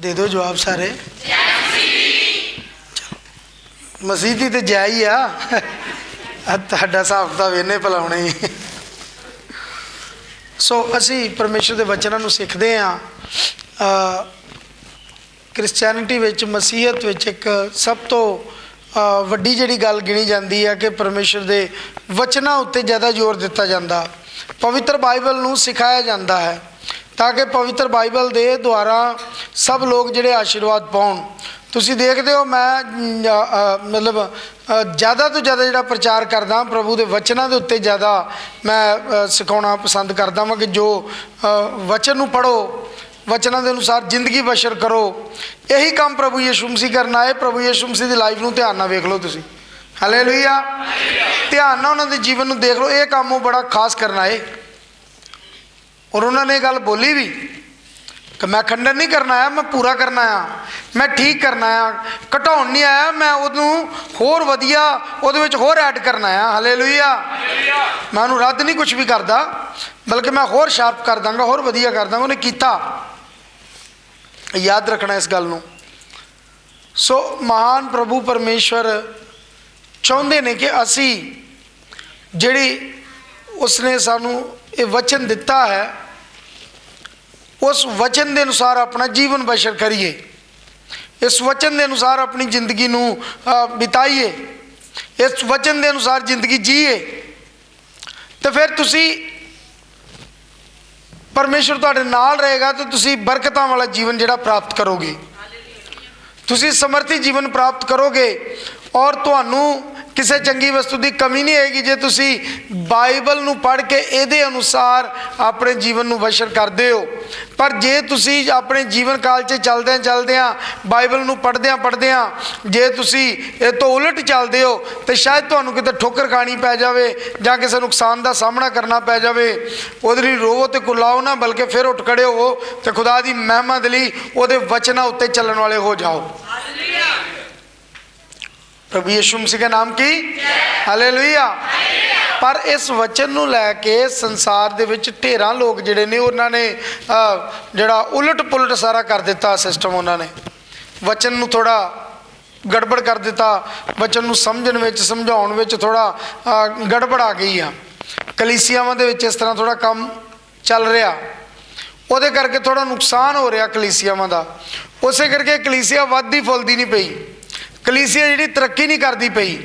ਦੇ ਦਿਓ ਜਵਾਬ ਸਾਰੇ। ਮਸੀਹ ਤੇ ਜੈ ਹੀ ਆ। ਤੁਹਾਡਾ ਹਿਸਾਬ ਤਾਂ ਵੇਨੇ ਭਲਾਉਣੇ ਹੀ। ਸੋ ਅਸੀਂ ਪਰਮੇਸ਼ਰ ਦੇ ਵਚਨਾਂ ਨੂੰ ਸਿੱਖਦੇ ਆ ਕ੍ਰਿਸਚੀਅਨਿਟੀ ਵਿੱਚ, ਮਸੀਹਤ ਵਿੱਚ ਇੱਕ ਸਭ ਤੋਂ ਵੱਡੀ ਜਿਹੜੀ ਗੱਲ ਗਿਣੀ ਜਾਂਦੀ ਹੈ ਕਿ ਪਰਮੇਸ਼ਰ ਦੇ ਵਚਨਾਂ ਉੱਤੇ ਜ਼ਿਆਦਾ ਜ਼ੋਰ ਦਿੱਤਾ ਜਾਂਦਾ। ਪਵਿੱਤਰ ਬਾਈਬਲ ਨੂੰ ਸਿਖਾਇਆ ਜਾਂਦਾ ਹੈ। ਤਾਂ ਕਿ ਪਵਿੱਤਰ ਬਾਈਬਲ ਦੇ ਦੁਆਰਾ ਸਭ ਲੋਕ ਜਿਹੜੇ ਆਸ਼ੀਰਵਾਦ ਪਾਉਣ। ਤੁਸੀਂ ਦੇਖਦੇ ਹੋ ਮੈਂ ਮਤਲਬ ਜ਼ਿਆਦਾ ਤੋਂ ਜ਼ਿਆਦਾ ਜਿਹੜਾ ਪ੍ਰਚਾਰ ਕਰਦਾ, ਪ੍ਰਭੂ ਦੇ ਵਚਨਾਂ ਦੇ ਉੱਤੇ ਜ਼ਿਆਦਾ ਮੈਂ ਸਿਖਾਉਣਾ ਪਸੰਦ ਕਰਦਾ ਹਾਂ ਕਿ ਜੋ ਵਚਨ ਨੂੰ ਪੜੋ ਵਚਨਾਂ ਦੇ ਅਨੁਸਾਰ ਜ਼ਿੰਦਗੀ ਬਸ਼ਰ ਕਰੋ। ਇਹੀ ਕੰਮ ਪ੍ਰਭੂ ਯਿਸੂ ਮਸੀਹ ਕਰਨਾ ਆਏ। ਪ੍ਰਭੂ ਯਿਸੂ ਮਸੀਹ ਦੀ ਲਾਈਫ ਨੂੰ ਧਿਆਨ ਨਾਲ ਵੇਖ ਲਓ ਤੁਸੀਂ। ਹਾਲੇਲੂਇਆ। ਧਿਆਨ ਨਾਲ ਉਹਨਾਂ ਦੇ ਜੀਵਨ ਨੂੰ ਦੇਖ ਲਓ। ਇਹ ਕੰਮ ਉਹ ਬੜਾ ਖਾਸ ਕਰਨਾ ਆਏ। ਔਰ ਉਹਨਾਂ ਨੇ ਇਹ ਗੱਲ ਬੋਲੀ ਵੀ ਕਿ ਮੈਂ ਖੰਡਨ ਨਹੀਂ ਕਰਨਾ ਆਇਆ ਮੈਂ ਪੂਰਾ ਕਰਨਾ ਆ ਮੈਂ ਠੀਕ ਕਰਨਾ ਆ ਘਟਾਉਣ ਨਹੀਂ ਆਇਆ ਮੈਂ ਉਹਨੂੰ ਹੋਰ ਵਧੀਆ ਉਹਦੇ ਵਿੱਚ ਹੋਰ ਐਡ ਕਰਨਾ ਆ ਹਾਲੇਲੂਇਆ ਮੈਂ ਉਹਨੂੰ ਰੱਦ ਨਹੀਂ ਕੁਝ ਵੀ ਕਰਦਾ ਬਲਕਿ ਮੈਂ ਹੋਰ ਸ਼ਾਰਪ ਕਰ ਦਾਂਗਾ ਹੋਰ ਵਧੀਆ ਕਰ ਦਾਂਗਾ ਉਹਨੇ ਕੀਤਾ। ਯਾਦ ਰੱਖਣਾ ਇਸ ਗੱਲ ਨੂੰ। ਸੋ ਮਹਾਨ ਪ੍ਰਭੂ ਪਰਮੇਸ਼ਵਰ ਚਾਹੁੰਦੇ ਨੇ ਕਿ ਅਸੀਂ ਜਿਹੜੀ ਉਸਨੇ ਸਾਨੂੰ ਇਹ ਵਚਨ ਦਿੱਤਾ ਹੈ ਉਸ ਵਚਨ ਦੇ ਅਨੁਸਾਰ ਆਪਣਾ ਜੀਵਨ ਬਸ਼ਰ ਕਰੀਏ ਇਸ ਵਚਨ ਦੇ ਅਨੁਸਾਰ ਆਪਣੀ ਜ਼ਿੰਦਗੀ ਨੂੰ ਬਿਤਾਈਏ ਇਸ ਵਚਨ ਦੇ ਅਨੁਸਾਰ ਜ਼ਿੰਦਗੀ ਜੀਏ ਤੇ ਫਿਰ ਤੁਸੀਂ ਪਰਮੇਸ਼ਰ ਤੁਹਾਡੇ ਨਾਲ ਰਹੇਗਾ ਤੇ ਤੁਸੀਂ ਬਰਕਤਾਂ ਵਾਲਾ ਜੀਵਨ ਜਿਹੜਾ ਪ੍ਰਾਪਤ ਕਰੋਗੇ ਤੁਸੀਂ ਸਮਰਥੀ ਜੀਵਨ ਪ੍ਰਾਪਤ ਕਰੋਗੇ ਔਰ ਤੁਹਾਨੂੰ ਕਿਸੇ ਚੰਗੀ ਵਸਤੂ ਦੀ ਕਮੀ ਨਹੀਂ ਆਏਗੀ ਜੇ ਤੁਸੀਂ ਬਾਈਬਲ ਨੂੰ ਪੜ੍ਹ ਕੇ ਇਹਦੇ ਅਨੁਸਾਰ ਆਪਣੇ ਜੀਵਨ ਨੂੰ ਬਸ਼ਰ ਕਰਦੇ ਹੋ ਪਰ ਜੇ ਤੁਸੀਂ ਆਪਣੇ ਜੀਵਨ ਕਾਲ 'ਚ ਚੱਲਦਿਆਂ ਚੱਲਦਿਆਂ ਬਾਈਬਲ ਨੂੰ ਪੜ੍ਹਦਿਆਂ ਪੜ੍ਹਦਿਆਂ ਜੇ ਤੁਸੀਂ ਇਹ ਤੋਂ ਉਲਟ ਚੱਲਦੇ ਹੋ ਤੇ ਸ਼ਾਇਦ ਤੁਹਾਨੂੰ ਕਿਤੇ ਠੋਕਰ ਖਾਣੀ ਪੈ ਜਾਵੇ ਜਾਂ ਕਿਸੇ ਨੁਕਸਾਨ ਦਾ ਸਾਹਮਣਾ ਕਰਨਾ ਪੈ ਜਾਵੇ ਉਹਦੇ ਲਈ ਰੋਵੋ ਤੇ ਕੁਲਾਓ ਨਾ ਬਲਕਿ ਫਿਰ ਉੱਠ ਖੜੇ ਹੋਵੋ ਤੇ ਖੁਦਾ ਦੀ ਮਹਿਮਾ ਦੇ ਲਈ ਉਹਦੇ ਵਚਨਾਂ ਉੱਤੇ ਚੱਲਣ ਵਾਲੇ ਹੋ ਜਾਓ। ਪ੍ਰਭੂ ਯਿਸੂ ਮਸੀਹ ਦੇ ਨਾਮ ਕੀ? ਹਾਲੇਲੂਇਆ ਪਰ ਇਸ ਵਚਨ ਨੂੰ ਲੈ ਕੇ ਸੰਸਾਰ ਦੇ ਵਿੱਚ ਢੇਰਾਂ ਲੋਕ ਜਿਹੜੇ ਨੇ, ਉਹਨਾਂ ਨੇ ਜਿਹੜਾ ਉਲਟ ਪੁਲਟ ਸਾਰਾ ਕਰ ਦਿੱਤਾ ਸਿਸਟਮ ਉਹਨਾਂ ਨੇ। ਵਚਨ ਨੂੰ ਥੋੜਾ ਗੜਬੜ ਕਰ ਦਿੱਤਾ, ਵਚਨ ਨੂੰ ਸਮਝਣ ਵਿੱਚ, ਸਮਝਾਉਣ ਵਿੱਚ ਥੋੜਾ ਗੜਬੜ ਆ ਗਈ ਆ। ਕਲੀਸਿਆਵਾਂ ਦੇ ਵਿੱਚ ਇਸ ਤਰ੍ਹਾਂ ਥੋੜਾ ਕੰਮ ਚੱਲ ਰਿਹਾ। ਉਹਦੇ ਕਰਕੇ ਥੋੜਾ ਨੁਕਸਾਨ ਹੋ ਰਿਹਾ ਕਲੀਸਿਆਵਾਂ ਦਾ। ਉਸੇ ਕਰਕੇ ਕਲੀਸਿਆ ਵੱਧਦੀ ਫੁੱਲਦੀ ਨਹੀਂ ਪਈ। ਕਲੀਸਿਆ ਜਿਹੜੀ ਤਰੱਕੀ ਨਹੀਂ ਕਰਦੀ ਪਈ।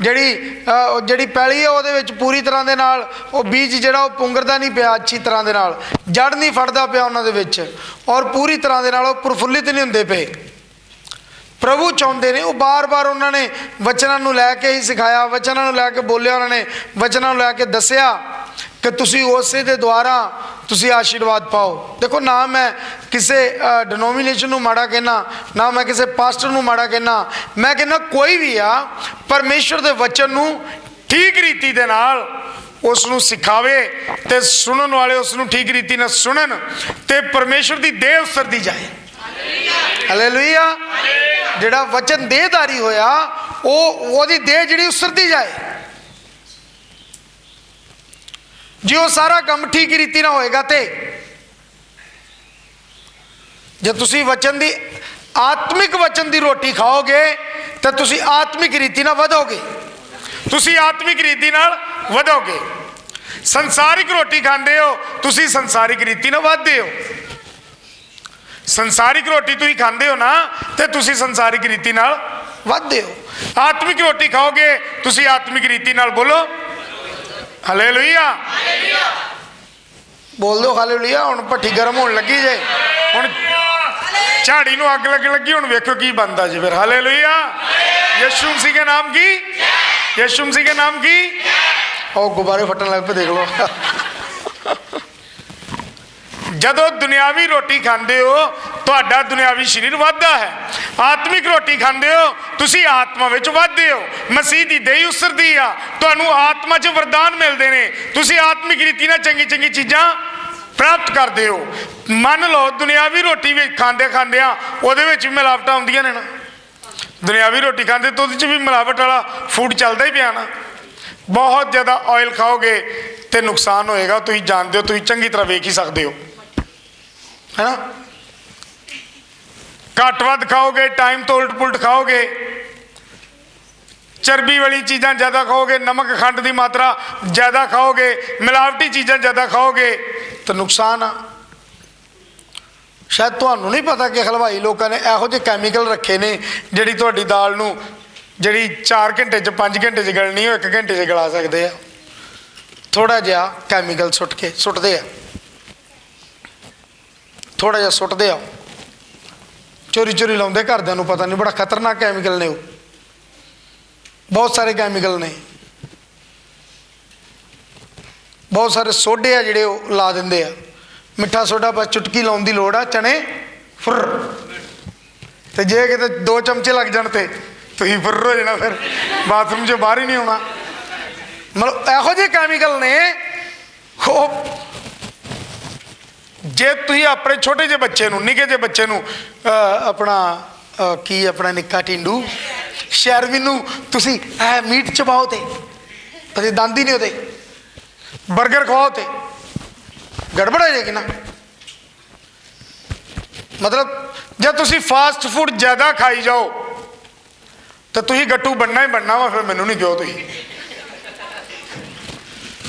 ਜਿਹੜੀ ਜਿਹੜੀ ਪੈਲੀ ਹੈ ਉਹਦੇ ਵਿੱਚ ਪੂਰੀ ਤਰ੍ਹਾਂ ਦੇ ਨਾਲ ਉਹ ਬੀਜ ਜਿਹੜਾ, ਉਹ ਪੁੰਗਰਦਾ ਨਹੀਂ ਪਿਆ ਅੱਛੀ ਤਰ੍ਹਾਂ ਦੇ ਨਾਲ। ਜੜ ਨਹੀਂ ਫੜਦਾ ਪਿਆ ਉਹਨਾਂ ਦੇ ਵਿੱਚ। ਔਰ ਪੂਰੀ ਤਰ੍ਹਾਂ ਦੇ ਨਾਲ ਉਹ ਪ੍ਰਫੁੱਲਿਤ ਨਹੀਂ ਹੁੰਦੇ ਪਏ। ਪ੍ਰਭੂ ਚਾਹੁੰਦੇ ਨੇ, ਉਹ ਬਾਰ-ਬਾਰ ਉਹਨਾਂ ਨੇ ਵਚਨਾਂ ਨੂੰ ਲੈ ਕੇ ਹੀ ਸਿਖਾਇਆ, ਵਚਨਾਂ ਨੂੰ ਲੈ ਕੇ ਬੋਲਿਆ ਉਹਨਾਂ ਨੇ, ਵਚਨਾਂ ਨੂੰ ਲੈ ਕੇ ਦੱਸਿਆ। ਕਿ ਤੁਸੀਂ ਉਸੇ ਦੇ ਦੁਆਰਾ ਤੁਸੀਂ ਆਸ਼ੀਰਵਾਦ ਪਾਓ। ਦੇਖੋ, ਨਾ ਮੈਂ ਕਿਸੇ ਡਿਨੋਮੀਨੇਸ਼ਨ ਨੂੰ ਮਾੜਾ ਕਹਿਣਾ, ਨਾ ਮੈਂ ਕਿਸੇ ਪਾਸਟਰ ਨੂੰ ਮਾੜਾ ਕਹਿਣਾ, ਮੈਂ ਕਹਿੰਦਾ ਕੋਈ ਵੀ ਆ ਪਰਮੇਸ਼ਰ ਦੇ ਵਚਨ ਨੂੰ ਠੀਕ ਰੀਤੀ ਦੇ ਨਾਲ ਉਸ ਨੂੰ ਸਿਖਾਵੇ ਤੇ ਸੁਣਨ ਵਾਲੇ ਉਸ ਨੂੰ ਠੀਕ ਰੀਤੀ ਨਾਲ ਸੁਣਨ ਤੇ ਪਰਮੇਸ਼ਰ ਦੀ ਦੇਹ ਉਸਰਦੀ ਜਾਏ। ਹਾਲੇਲੂਇਆ ਜਿਹੜਾ ਵਚਨ ਦੇਹਦਾਰੀ ਹੋਇਆ, ਉਹ, ਉਹਦੀ ਦੇਹ ਜਿਹੜੀ ਉਸਰਦੀ ਜਾਏ। ਜੇ ਉਹ ਸਾਰਾ ਕੰਮ ਠੀਕ ਰੀਤੀ ਨਾਲ ਹੋਏਗਾ ਤੇ ਜੇ ਤੁਸੀਂ ਵਚਨ ਦੀ, ਆਤਮਿਕ ਵਚਨ ਦੀ ਰੋਟੀ ਖਾਓਗੇ, ਤਾਂ ਤੁਸੀਂ ਆਤਮਿਕ ਰੀਤੀ ਨਾਲ ਵਧੋਗੇ। ਤੁਸੀਂ ਆਤਮਿਕ ਰੀਤੀ ਨਾਲ ਵਧੋਗੇ। ਸੰਸਾਰਿਕ ਰੋਟੀ ਖਾਂਦੇ ਹੋ, ਤੁਸੀਂ ਸੰਸਾਰਿਕ ਰੀਤੀ ਨਾਲ ਵਧਦੇ ਹੋ। ਸੰਸਾਰਿਕ ਰੋਟੀ ਤੁਸੀਂ ਖਾਂਦੇ ਹੋ ਨਾ, ਤੇ ਤੁਸੀਂ ਸੰਸਾਰਿਕ ਰੀਤੀ ਨਾਲ ਵਧਦੇ ਹੋ। ਆਤਮਿਕ ਰੋਟੀ ਖਾਓਗੇ, ਤੁਸੀਂ ਆਤਮਿਕ ਰੀਤੀ ਨਾਲ ਬੋਲੋ ਹਾਲੇਲੂਇਆ। ਬੋਲ ਦਿਓ ਹਾਲੇਲੂਇਆ ਹੁਣ ਭੱਠੀ ਗਰਮ ਹੋਣ ਲੱਗੀ ਜੇ। ਹੁਣ ਝਾੜੀ ਨੂੰ ਅੱਗ ਲੱਗਣ ਲੱਗੀ ਹੁਣ ਵੇਖੋ ਕੀ ਬਣਦਾ ਜੀ ਫਿਰ। ਹਾਲੇਲੂਇਆ। ਯਿਸੂ ਮਸੀਹ ਦੇ ਨਾਮ ਕੀ? ਯਿਸੂ ਮਸੀਹ ਦੇ ਨਾਮ ਕੀ? ਉਹ ਗੁਬਾਰੇ ਫਟਣ ਲੱਗ ਪਏ ਦੇਖ ਲਓ। ਜਦੋਂ ਦੁਨਿਆਵੀ ਰੋਟੀ ਖਾਂਦੇ ਹੋ, ਤੁਹਾਡਾ ਦੁਨਿਆਵੀ ਸਰੀਰ ਵੱਧਦਾ ਹੈ। ਆਤਮਿਕ ਰੋਟੀ ਖਾਂਦੇ ਹੋ, ਤੁਸੀਂ ਆਤਮਾ ਵਿੱਚ ਵੱਧਦੇ ਹੋ। ਮਸੀਹ ਦੀ ਦੇਹ ਉਸਰਦੀ ਆ। ਤੁਹਾਨੂੰ ਆਤਮਾ 'ਚ ਵਰਦਾਨ ਮਿਲਦੇ ਨੇ। ਤੁਸੀਂ ਆਤਮਿਕ ਰੀਤੀ ਨਾਲ ਚੰਗੀ ਚੰਗੀ ਚੀਜ਼ਾਂ ਪ੍ਰਾਪਤ ਕਰਦੇ ਹੋ। ਮੰਨ ਲਓ, ਦੁਨਿਆਵੀ ਰੋਟੀ ਵੀ ਖਾਂਦੇ ਖਾਂਦੇ ਆ ਉਹਦੇ ਵਿੱਚ ਵੀ ਮਿਲਾਵਟਾਂ ਹੁੰਦੀਆਂ ਨੇ ਨਾ। ਦੁਨਿਆਵੀ ਰੋਟੀ ਖਾਂਦੇ ਤਾਂ ਉਹਦੇ 'ਚ ਵੀ ਮਿਲਾਵਟ ਵਾਲਾ ਫੂਡ ਚੱਲਦਾ ਹੀ ਪਿਆ ਨਾ। ਬਹੁਤ ਜ਼ਿਆਦਾ ਆਇਲ ਖਾਓਗੇ ਤੇ ਨੁਕਸਾਨ ਹੋਏਗਾ। ਤੁਸੀਂ ਜਾਣਦੇ ਹੋ, ਤੁਸੀਂ ਚੰਗੀ ਤਰ੍ਹਾਂ ਵੇਖ ਹੀ ਸਕਦੇ ਹੋ। ਹੈਨਾ? ਘੱਟ ਵੱਧ ਖਾਓਗੇ ਟਾਈਮ ਤੋਂ ਉਲਟ ਪੁਲਟ ਖਾਓਗੇ। ਚਰਬੀ ਵਾਲੀ ਚੀਜ਼ਾਂ ਜ਼ਿਆਦਾ ਖਾਓਗੇ, ਨਮਕ ਖੰਡ ਦੀ ਮਾਤਰਾ ਜ਼ਿਆਦਾ ਖਾਓਗੇ, ਮਿਲਾਵਟੀ ਚੀਜ਼ਾਂ ਜ਼ਿਆਦਾ ਖਾਓਗੇ, ਤਾਂ ਨੁਕਸਾਨ ਆ। ਸ਼ਾਇਦ ਤੁਹਾਨੂੰ ਨਹੀਂ ਪਤਾ ਕਿ ਹਲਵਾਈ ਲੋਕਾਂ ਨੇ ਇਹੋ ਜਿਹੇ ਕੈਮੀਕਲ ਰੱਖੇ ਨੇ, ਜਿਹੜੀ ਤੁਹਾਡੀ ਦਾਲ ਨੂੰ ਜਿਹੜੀ 4 ਘੰਟੇ ਚ 5 ਘੰਟੇ ਚ ਗਲਣੀ, ਉਹ 1 ਘੰਟੇ ਚ ਗਲਾ ਸਕਦੇ ਆ। ਥੋੜਾ ਜਿਹਾ ਕੈਮੀਕਲ ਸੁੱਟ ਕੇ, ਸੁੱਟਦੇ ਆ। ਥੋੜਾ ਜਿਹਾ ਸੁੱਟਦੇ ਆ। ਚੋਰੀ ਚੋਰੀ ਲਾਉਂਦੇ ਘਰਦਿਆਂ ਨੂੰ ਪਤਾ ਨਹੀਂ ਬੜਾ ਖਤਰਨਾਕ ਕੈਮੀਕਲ ਨੇ ਉਹ। ਬਹੁਤ ਸਾਰੇ ਕੈਮੀਕਲ ਨੇ। ਬਹੁਤ ਸਾਰੇ ਸੋਡੇ ਆ ਜਿਹੜੇ ਉਹ ਲਾ ਦਿੰਦੇ ਆ। ਮਿੱਠਾ ਸੋਡਾ ਬਸ ਚੁਟਕੀ ਲਾਉਣ ਦੀ ਲੋੜ ਆ ਚਣੇ ਫੁਰ। ਤੇ ਜੇ ਕਿਤੇ ਦੋ ਚਮਚੇ ਲੱਗ ਜਾਣ ਤੇ ਤੁਸੀਂ ਫੁਰ ਹੋ ਜਾਣਾ ਫਿਰ। ਬਾਥਰੂਮ 'ਚੋਂ ਬਾਹਰ ਹੀ ਨਹੀਂ ਆਉਣਾ। ਮਤਲਬ ਇਹੋ ਜਿਹੇ ਕੈਮੀਕਲ ਨੇ, ਉਹ ਜੇ ਤੁਸੀਂ ਆਪਣੇ ਛੋਟੇ ਜਿਹੇ ਬੱਚੇ ਨੂੰ ਨਿੱਕੇ ਜਿਹੇ ਬੱਚੇ ਨੂੰ ਆਪਣਾ ਕੀ ਆਪਣਾ ਨਿੱਕਾ ਟਿੰਡੂ? ਸ਼ੈਰਵੀ ਨੂੰ ਤੁਸੀਂ ਇਹ ਮੀਟ ਚਬਾਓ ਤੇ। ਅਸੀਂ ਦੰਦ ਹੀ ਨਹੀਂ ਉਹਦੇ। 버ਗਰ ਖਵਾਓ ਤੇ। ਗੜਬੜ ਹੋ ਜਾਏਗੀ ਨਾ। ਮਤਲਬ, ਜੇ ਤੁਸੀਂ ਫਾਸਟ ਫੂਡ ਜ਼ਿਆਦਾ ਖਾਈ ਜਾਓ, ਤਾਂ ਤੁਸੀਂ ਗੱਟੂ ਬਣਨਾ ਹੀ ਬਣਨਾ ਵਾ, ਫਿਰ ਮੈਨੂੰ ਨਹੀਂ ਕਿਉਂ ਤੁਸੀਂ।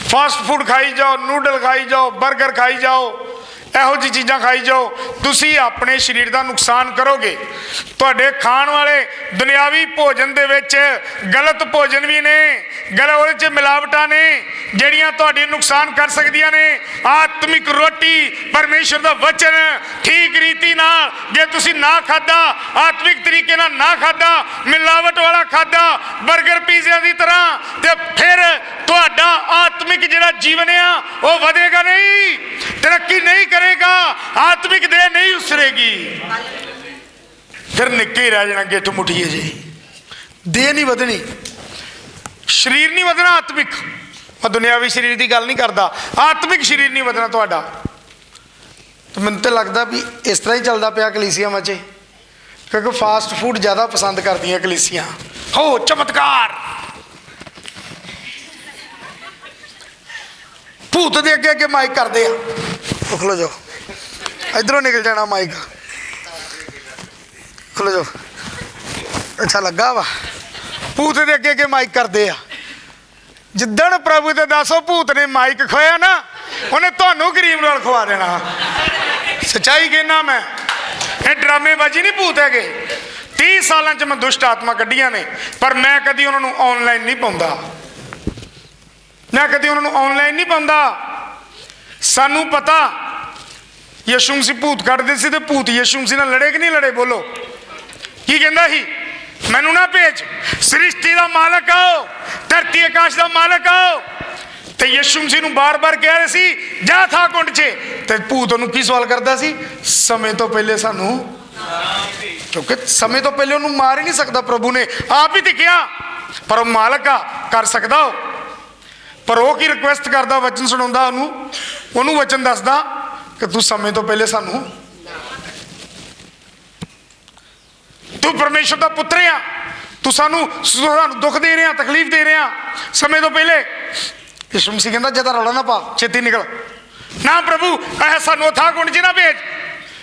ਫਾਸਟ ਫੂਡ ਖਾਈ ਜਾਓ ਨੂਡਲ ਖਾਈ ਜਾਓ 버ਗਰ ਖਾਈ ਜਾਓ। ਇਹੋ ਜਿਹੀ ਚੀਜ਼ਾਂ ਖਾਈ ਜਾਓ, ਤੁਸੀਂ ਆਪਣੇ ਸਰੀਰ ਦਾ ਨੁਕਸਾਨ ਕਰੋਗੇ। ਤੁਹਾਡੇ ਖਾਣ ਵਾਲੇ ਦੁਨਿਆਵੀ ਭੋਜਨ ਦੇ ਵਿੱਚ ਗਲਤ ਭੋਜਨ ਵੀ ਨੇ, ਗਲ ਉਹਦੇ ਚ ਮਿਲਾਵਟਾਂ ਨੇ, ਜਿਹੜੀਆਂ ਤੁਹਾਡੇ ਨੁਕਸਾਨ ਕਰ ਸਕਦੀਆਂ ਨੇ। ਆਤਮਿਕ ਰੋਟੀ ਪਰਮੇਸ਼ਰ ਦਾ ਵਚਨ ਠੀਕ ਰੀਤੀ ਨਾਲ ਜੇ ਤੁਸੀਂ ਨਾ ਖਾਦਾ ਆਤਮਿਕ ਤਰੀਕੇ ਨਾਲ ਨਾ ਖਾਦਾ ਮਿਲਾਵਟ ਵਾਲਾ ਖਾਦਾ 버ਗਰ ਪੀਜ਼ਿਆਂ ਦੀ ਤਰ੍ਹਾਂ, ਤੇ ਫਿਰ ਤੁਹਾਡਾ ਆਤਮਿਕ ਜਿਹੜਾ ਜੀਵਨ ਆ, ਉਹ ਵਧੇਗਾ ਨਹੀਂ। ਤਰੱਕੀ ਨਹੀਂ ਕਰੇਗਾ, ਆਤਮਿਕ ਦੇਹ ਨਹੀਂ ਉਸਰੇਗੀ। ਫਿਰ ਨਿੱਕੇ ਰਹਿ ਜਾਣਾ, ਗਿੱਠ ਮੁੱਠੀਏ ਜੀ ਦੇਹ ਨਹੀਂ ਵਧਣੀ। ਸਰੀਰ ਨਹੀਂ ਵਧਣਾ ਆਤਮਿਕ। ਮੈਂ ਦੁਨਿਆਵੀ ਸਰੀਰ ਦੀ ਗੱਲ ਨਹੀਂ ਕਰਦਾ। ਆਤਮਿਕ ਸਰੀਰ ਨਹੀਂ ਵਧਣਾ ਤੁਹਾਡਾ। ਮੈਨੂੰ ਤਾਂ ਲੱਗਦਾ ਵੀ ਇਸ ਤਰ੍ਹਾਂ ਹੀ ਚੱਲਦਾ ਪਿਆ ਕਲੀਸੀਆਵਾਂ 'ਚ ਕਿਉਂਕਿ ਫਾਸਟ ਫੂਡ ਜ਼ਿਆਦਾ ਪਸੰਦ ਕਰਦੀਆਂ ਕਲੀਸੀਆਂ। ਹੋ, ਚਮਤਕਾਰ! ਭੂਤ ਦੇ ਅੱਗੇ ਅੱਗੇ ਮਾਈਕ ਕਰਦੇ ਆ। ਉਹ ਖਲੋ ਜਾਓ। ਇਧਰੋਂ ਨਿਕਲ ਜਾਣਾ ਮਾਈਕ। ਖਲੋ ਜਾਓ। ਅੱਛਾ ਲੱਗਾ ਵਾ। ਭੂਤ ਦੇ ਅੱਗੇ ਅੱਗੇ ਮਾਈਕ ਕਰਦੇ ਆ। ਜਿੱਦਣ ਪ੍ਰਭੂ ਦੇ ਦਾਸੋ ਭੂਤ ਨੇ ਮਾਈਕ ਖੋਇਆ ਨਾ, ਉਹਨੇ ਤੁਹਾਨੂੰ ਗਰੀਬ ਨਾਲ ਖਵਾ ਦੇਣਾ। ਸਚਾਈ ਕਹਿਣਾ ਮੈਂ, ਇਹ ਡਰਾਮੇਬਾਜ਼ੀ ਨਹੀਂ ਭੂਤ ਹੈਗੇ। 30 ਸਾਲਾਂ ਚ ਮੈਂ ਦੁਸ਼ਟ ਆਤਮਾ ਕੱਢੀਆਂ ਨੇ, ਪਰ ਮੈਂ ਕਦੀ ਉਹਨਾਂ ਨੂੰ ਆਨਲਾਈਨ ਨਹੀਂ ਪਾਉਂਦਾ। ਮੈਂ ਕਦੀ ਉਹਨਾਂ ਨੂੰ ਆਨਲਾਈਨ ਨਹੀਂ ਪਾਉਂਦਾ। ਸਾਨੂੰ ਪਤਾ, ਯਿਸੂ ਮਸੀਹ ਭੂਤ ਕੱਢਦੇ ਸੀ ਤੇ ਭੂਤ ਯਿਸੂ ਮਸੀਹ ਨਾਲ ਲੜੇ ਕਿ ਨਹੀਂ ਲੜੇ, ਬੋਲੋ। ਕੀ ਕਹਿੰਦਾ ਸੀ? ਮੈਨੂੰ ਨਾ ਭੇਜ, ਸ੍ਰਿਸ਼ਟੀ ਦਾ ਮਾਲਕ ਆਓ, ਧਰਤੀ ਆਕਾਸ਼ ਦਾ ਮਾਲਕ ਆਓ। ਤੇ ਯਿਸੂ ਮਸੀਹ ਨੂੰ ਬਾਰ-ਬਾਰ ਕਹਿ ਰਹੇ ਸੀ, ਜਾ ਥਾ ਕੁੰਡ 'ਚ। ਤੇ ਭੂਤ ਉਹਨੂੰ ਕੀ ਸਵਾਲ ਕਰਦਾ ਸੀ? ਸਮੇਂ ਤੋਂ ਪਹਿਲੇ ਸਾਨੂੰ ਕਿਉਂਕਿ ਸਮੇਂ ਤੋਂ ਪਹਿਲੇ ਉਹਨੂੰ ਮਾਰ ਹੀ ਨਹੀਂ ਸਕਦਾ ਪ੍ਰਭੂ ਨੇ। ਆਪ ਹੀ ਤੇ ਪਰ ਉਹ ਮਾਲਕ ਆ, ਕਰ ਸਕਦਾ ਉਹ। ਪਰ ਉਹ ਕੀ ਰਿਕੁਐਸਟ ਕਰਦਾ, ਵਚਨ ਸੁਣਾਉਂਦਾ ਉਹਨੂੰ? ਉਹਨੂੰ ਵਚਨ ਦੱਸਦਾ ਕਿ ਤੂੰ ਸਮੇਂ ਤੋਂ ਪਹਿਲੇ ਸਾਨੂੰ ਤੂੰ ਪਰਮੇਸ਼ਰ ਦਾ ਪੁੱਤਰ ਆ। ਤੂੰ ਸਾਨੂੰ ਸਾਨੂੰ ਦੁੱਖ ਦੇ ਰਿਹਾ, ਤਕਲੀਫ ਦੇ ਰਿਹਾ। ਸਮੇਂ ਤੋਂ ਪਹਿਲੇ ਯਿਸੂ ਮਸੀਹ ਕਹਿੰਦਾ, ਜਦਾ ਰੌਲਾ ਨਾ ਪਾ, ਛੇਤੀ ਨਿਕਲ। ਨਾ ਪ੍ਰਭੂ, ਇਹ ਸਾਨੂੰ ਥਾ ਗੁੰਡ ਚ ਨਾ ਭੇਜ।